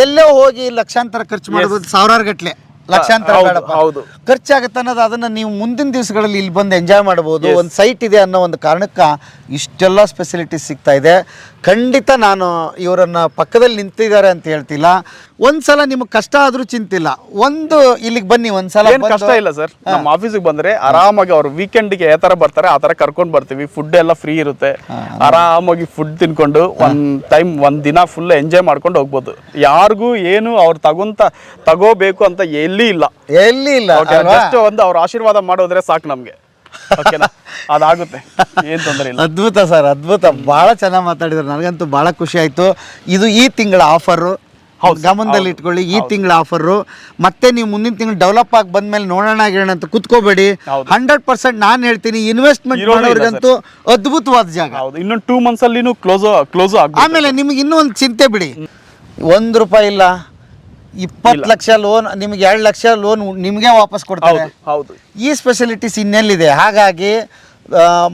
ಎಲ್ಲೋ ಹೋಗಿ ಲಕ್ಷಾಂತರ ಖರ್ಚು ಮಾಡೋದು ಸಾವಿರಾರು ಗಟ್ಲೆ. ಲಕ್ಷಾಂತರ ಬೇಡಪ್ಪ. ಹೌದು. ಖರ್ಚಾಗತ್ತೆ ಅನ್ನೋದು ಅದನ್ನ ನೀವು ಮುಂದಿನ ದಿವಸಗಳಲ್ಲಿ ಇಲ್ಲಿ ಬಂದು ಎಂಜಾಯ್ ಮಾಡಬಹುದು ಒಂದು ಸೈಟ್ ಇದೆ ಅನ್ನೋ ಒಂದು ಕಾರಣಕ್ಕೆ ಇಷ್ಟೆಲ್ಲ ಫೆಸಿಲಿಟೀಸ್ ಸಿಗ್ತಾ ಇದೆ. ಖಂಡಿತ ನಾನು ಇವರನ್ನ ಪಕ್ಕದಲ್ಲಿ ನಿಂತಿದ್ದಾರೆ ಅಂತ ಹೇಳ್ತಿಲ್ಲ. ಒಂದ್ಸಲ ನಿಮಗೆ ಕಷ್ಟ ಆದ್ರೂ ಚಿಂತಿಲ್ಲ. ಒಂದು ಇಲ್ಲಿಗೆ ಬನ್ನಿ ಒಂದ್ಸಲ ಏನ್ ಕಷ್ಟ ಇಲ್ಲ ಸರ್. ನಮ್ಮ ಆಫೀಸಿಗೆ ಬಂದ್ರೆ ಆರಾಮಾಗಿ ಅವ್ರು ವೀಕೆಂಡ್ಗೆ ಯಾವ ತರ ಬರ್ತಾರೆ ಆ ತರ ಕರ್ಕೊಂಡ್ ಬರ್ತೀವಿ. ಫುಡ್ ಎಲ್ಲ ಫ್ರೀ ಇರುತ್ತೆ. ಆರಾಮಾಗಿ ಫುಡ್ ತಿನ್ಕೊಂಡು ಒಂದ್ ಟೈಮ್ ಒಂದ್ ದಿನ ಫುಲ್ ಎಂಜಾಯ್ ಮಾಡ್ಕೊಂಡು ಹೋಗ್ಬೋದು. ಯಾರಿಗೂ ಏನು ಅವ್ರು ತಗೊಂತ ತಗೋಬೇಕು ಅಂತ ಎಲ್ಲಿ ಇಲ್ಲ. ಎಲ್ಲಿ ಇಲ್ಲ ಅಲ್ವಾ? ಜಸ್ಟ್ ಒಂದು ಅವ್ರ ಆಶೀರ್ವಾದ ಮಾಡೋದ್ರೆ ಸಾಕು ನಮ್ಗೆ. ಓಕೆನಾ ಅದಾಗುತ್ತೆ. ಏನ್ ತೊಂದರೆ ಇಲ್ಲ. ಅದ್ಭುತ ಸರ್ ಅದ್ಭುತ. ಬಹಳ ಚೆನ್ನಾಗಿ ಮಾತಾಡಿದ್ರು. ನನಗಂತೂ ಬಹಳ ಖುಷಿ ಆಯ್ತು. ಇದು ಈ ತಿಂಗಳ ಆಫರು ಗಮನದಲ್ಲಿ ಇಟ್ಕೊಳ್ಳಿ ಈ ತಿಂಗಳ ಆಫರು ಮತ್ತೆ ನೀವು ಮುಂದಿನ ತಿಂಗಳು ಡೆವಲಪ್ ಆಗಿ ಬಂದ್ಮೇಲೆ ನೋಡೋಣ ಆಗಿರೋಣ ಅಂತ ಕುತ್ಕೋಬೇಡಿ. ಹಂಡ್ರೆಡ್ ಪರ್ಸೆಂಟ್ ನಾನು ಹೇಳ್ತೀನಿ ಇನ್ವೆಸ್ಟ್ಮೆಂಟ್ ಇಲ್ಲ ಮಾಡೋರಿಗಂತೂ ಅದ್ಭುತವಾದ ಜಾಗ. ಇನ್ನೊಂದು ಟೂ ಮಂತ್ಸಲ್ಲಿ ಕ್ಲೋಸ್ ಕ್ಲೋಸ್ ಆಮೇಲೆ ನಿಮ್ಗೆ ಇನ್ನೂ ಒಂದು ಚಿಂತೆ ಬಿಡಿ. ಒಂದು ರೂಪಾಯಿ ಇಲ್ಲ. ಇಪ್ಪತ್ತು ಲಕ್ಷ ಲೋನ್ ನಿಮ್ಗೆ ಎರಡು ಲಕ್ಷ ಲೋನ್ ನಿಮಗೆ ವಾಪಸ್ ಕೊಡ್ತಾರೆ. ಹೌದು ಈ ಸ್ಪೆಷಾಲಿಟೀಸ್ ಇನ್ನೆಲ್ಲಿದೆ? ಹಾಗಾಗಿ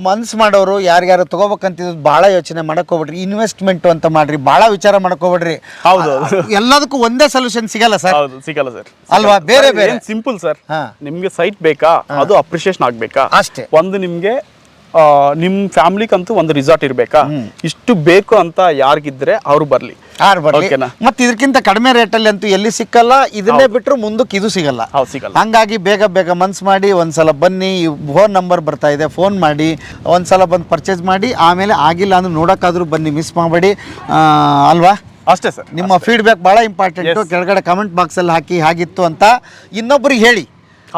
ಮನ್ಸು ಮಾಡೋರು ಯಾರ್ಯಾರು ತಗೋಬೇಕಂತಿದ್ದು ಭಾಳ ಯೋಚನೆ ಮಾಡಕ್ ಹೋಗ್ಬಿಡ್ರಿ. ಇನ್ವೆಸ್ಟ್ಮೆಂಟ್ ಅಂತ ಮಾಡ್ರಿ ಭಾಳ ವಿಚಾರ ಮಾಡಕ್ ಹೋಗ್ಬಿಡ್ರಿ. ಹೌದು, ಎಲ್ಲದಕ್ಕೂ ಒಂದೇ ಸೊಲ್ಯೂಷನ್ ಸಿಗಲ್ಲ ಸರ್. ಹೌದು ಸಿಗಲ್ಲ ಸರ್. ಅಲ್ವಾ? ಬೇರೆ ಬೇರೆ. Simple sir. ನಿಮ್ಗೆ ಸೈಟ್ ಬೇಕಾ? ಅದು ಅಪ್ರಿಷಿಯೇಷನ್ ಆಗ್ಬೇಕಾ? ಅಷ್ಟೇ. ಒಂದು ನಿಮ್ಗೆ ನಿಮ್ಮ ನಿಮ್ ಫ್ಯಾಮಿಲಿಗಂತೂ ಒಂದು ರಿಸಾರ್ಟ್ ಇರ್ಬೇಕಾ? ಇಷ್ಟು ಬೇಕು ಅಂತ ಯಾರಿಗಿದ್ರೆ ಅವ್ರು ಬರ್ಲಿ. ಆರ್ ಬರಲಿ. ಓಕೆನಾ? ಮತ್ತೆ ಇದಕ್ಕಿಂತ ಕಡಿಮೆ ರೇಟಲ್ಲಿ ಅಂತೂ ಎಲ್ಲಿ ಸಿಕ್ಕಲ್ಲ ಇದನ್ನೇ ಬಿಟ್ಟರು ಮುಂದಕ್ಕೆ ಇದು ಸಿಗಲ್ಲ. ಹೌದು ಸಿಗಲ್ಲ. ಹಂಗಾಗಿ ಬೇಗ ಬೇಗ ಮನ್ಸು ಮಾಡಿ ಒಂದ್ಸಲ ಬನ್ನಿ ಫೋನ್ ನಂಬರ್ ಬರ್ತಾ ಇದೆ ಫೋನ್ ಮಾಡಿ ಒಂದ್ಸಲ ಬಂದು ಪರ್ಚೇಸ್ ಮಾಡಿ ಆಮೇಲೆ ಆಗಿಲ್ಲ ಅಂದ್ರೆ ನೋಡೋಕ್ಕಾದ್ರೂ ಬನ್ನಿ ಮಿಸ್ ಮಾಡಬೇಡಿ. ಅಲ್ವಾ? ಅಷ್ಟೇ ಸರ್ ನಿಮ್ಮ ಫೀಡ್ಬ್ಯಾಕ್ ಭಾಳ ಇಂಪಾರ್ಟೆಂಟು ಕೆಳಗಡೆ ಕಮೆಂಟ್ ಬಾಕ್ಸಲ್ಲಿ ಹಾಕಿ ಹಾಗಿತ್ತು ಅಂತ ಇನ್ನೊಬ್ರಿಗೆ ಹೇಳಿ.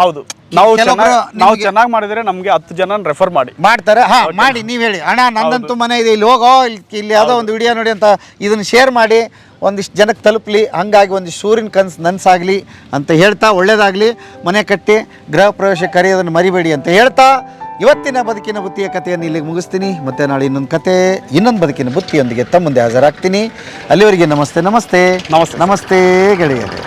ಹೌದು. ನಾವು ಕೆಲವೊಬ್ರು ನಾವು ಚೆನ್ನಾಗಿ ಮಾಡಿದ್ರೆ ನಮ್ಗೆ ಹತ್ತು ಜನ ರೆಫರ್ ಮಾಡಿ. ಮಾಡ್ತಾರೆ. ಹಾ ಮಾಡಿ ನೀವು ಹೇಳಿ. ಅಣ್ಣ ನಂದಂತೂ ಮನೆ ಇದೆ. ಇಲ್ಲಿ ಹೋಗೋ ಇಲ್ಲಿ ಇಲ್ಲಿ ಯಾವುದೋ ಒಂದು ವಿಡಿಯೋ ನೋಡಿ ಅಂತ ಇದನ್ನು ಶೇರ್ ಮಾಡಿ. ಒಂದಿಷ್ಟು ಜನಕ್ಕೆ ತಲುಪಲಿ. ಹಂಗಾಗಿ ಒಂದಿಷ್ಟು ಸೂರಿನ ಕನ್ಸ್ ನನ್ಸಾಗಲಿ ಅಂತ ಹೇಳ್ತಾ ಒಳ್ಳೇದಾಗಲಿ. ಮನೆ ಕಟ್ಟಿ ಗೃಹ ಪ್ರವೇಶ ಕರೆಯೋದನ್ನು ಮರಿಬೇಡಿ ಅಂತ ಹೇಳ್ತಾ ಇವತ್ತಿನ ಬದುಕಿನ ಬುತ್ತಿಯ ಕಥೆಯನ್ನು ಇಲ್ಲಿಗೆ ಮುಗಿಸ್ತೀನಿ. ಮತ್ತೆ ನಾಳೆ ಇನ್ನೊಂದು ಕತೆ ಇನ್ನೊಂದು ಬದುಕಿನ ಬುತ್ತಿಯೊಂದಿಗೆ ತಮ್ಮ ಮುಂದೆ ಹಾಜರಾಗ್ತೀನಿ. ಅಲ್ಲಿವರೆಗೆ ನಮಸ್ತೆ ನಮಸ್ತೆ. ನಮಸ್ತೆ. ನಮಸ್ತೆ ಗೆಳೆಯರೇ.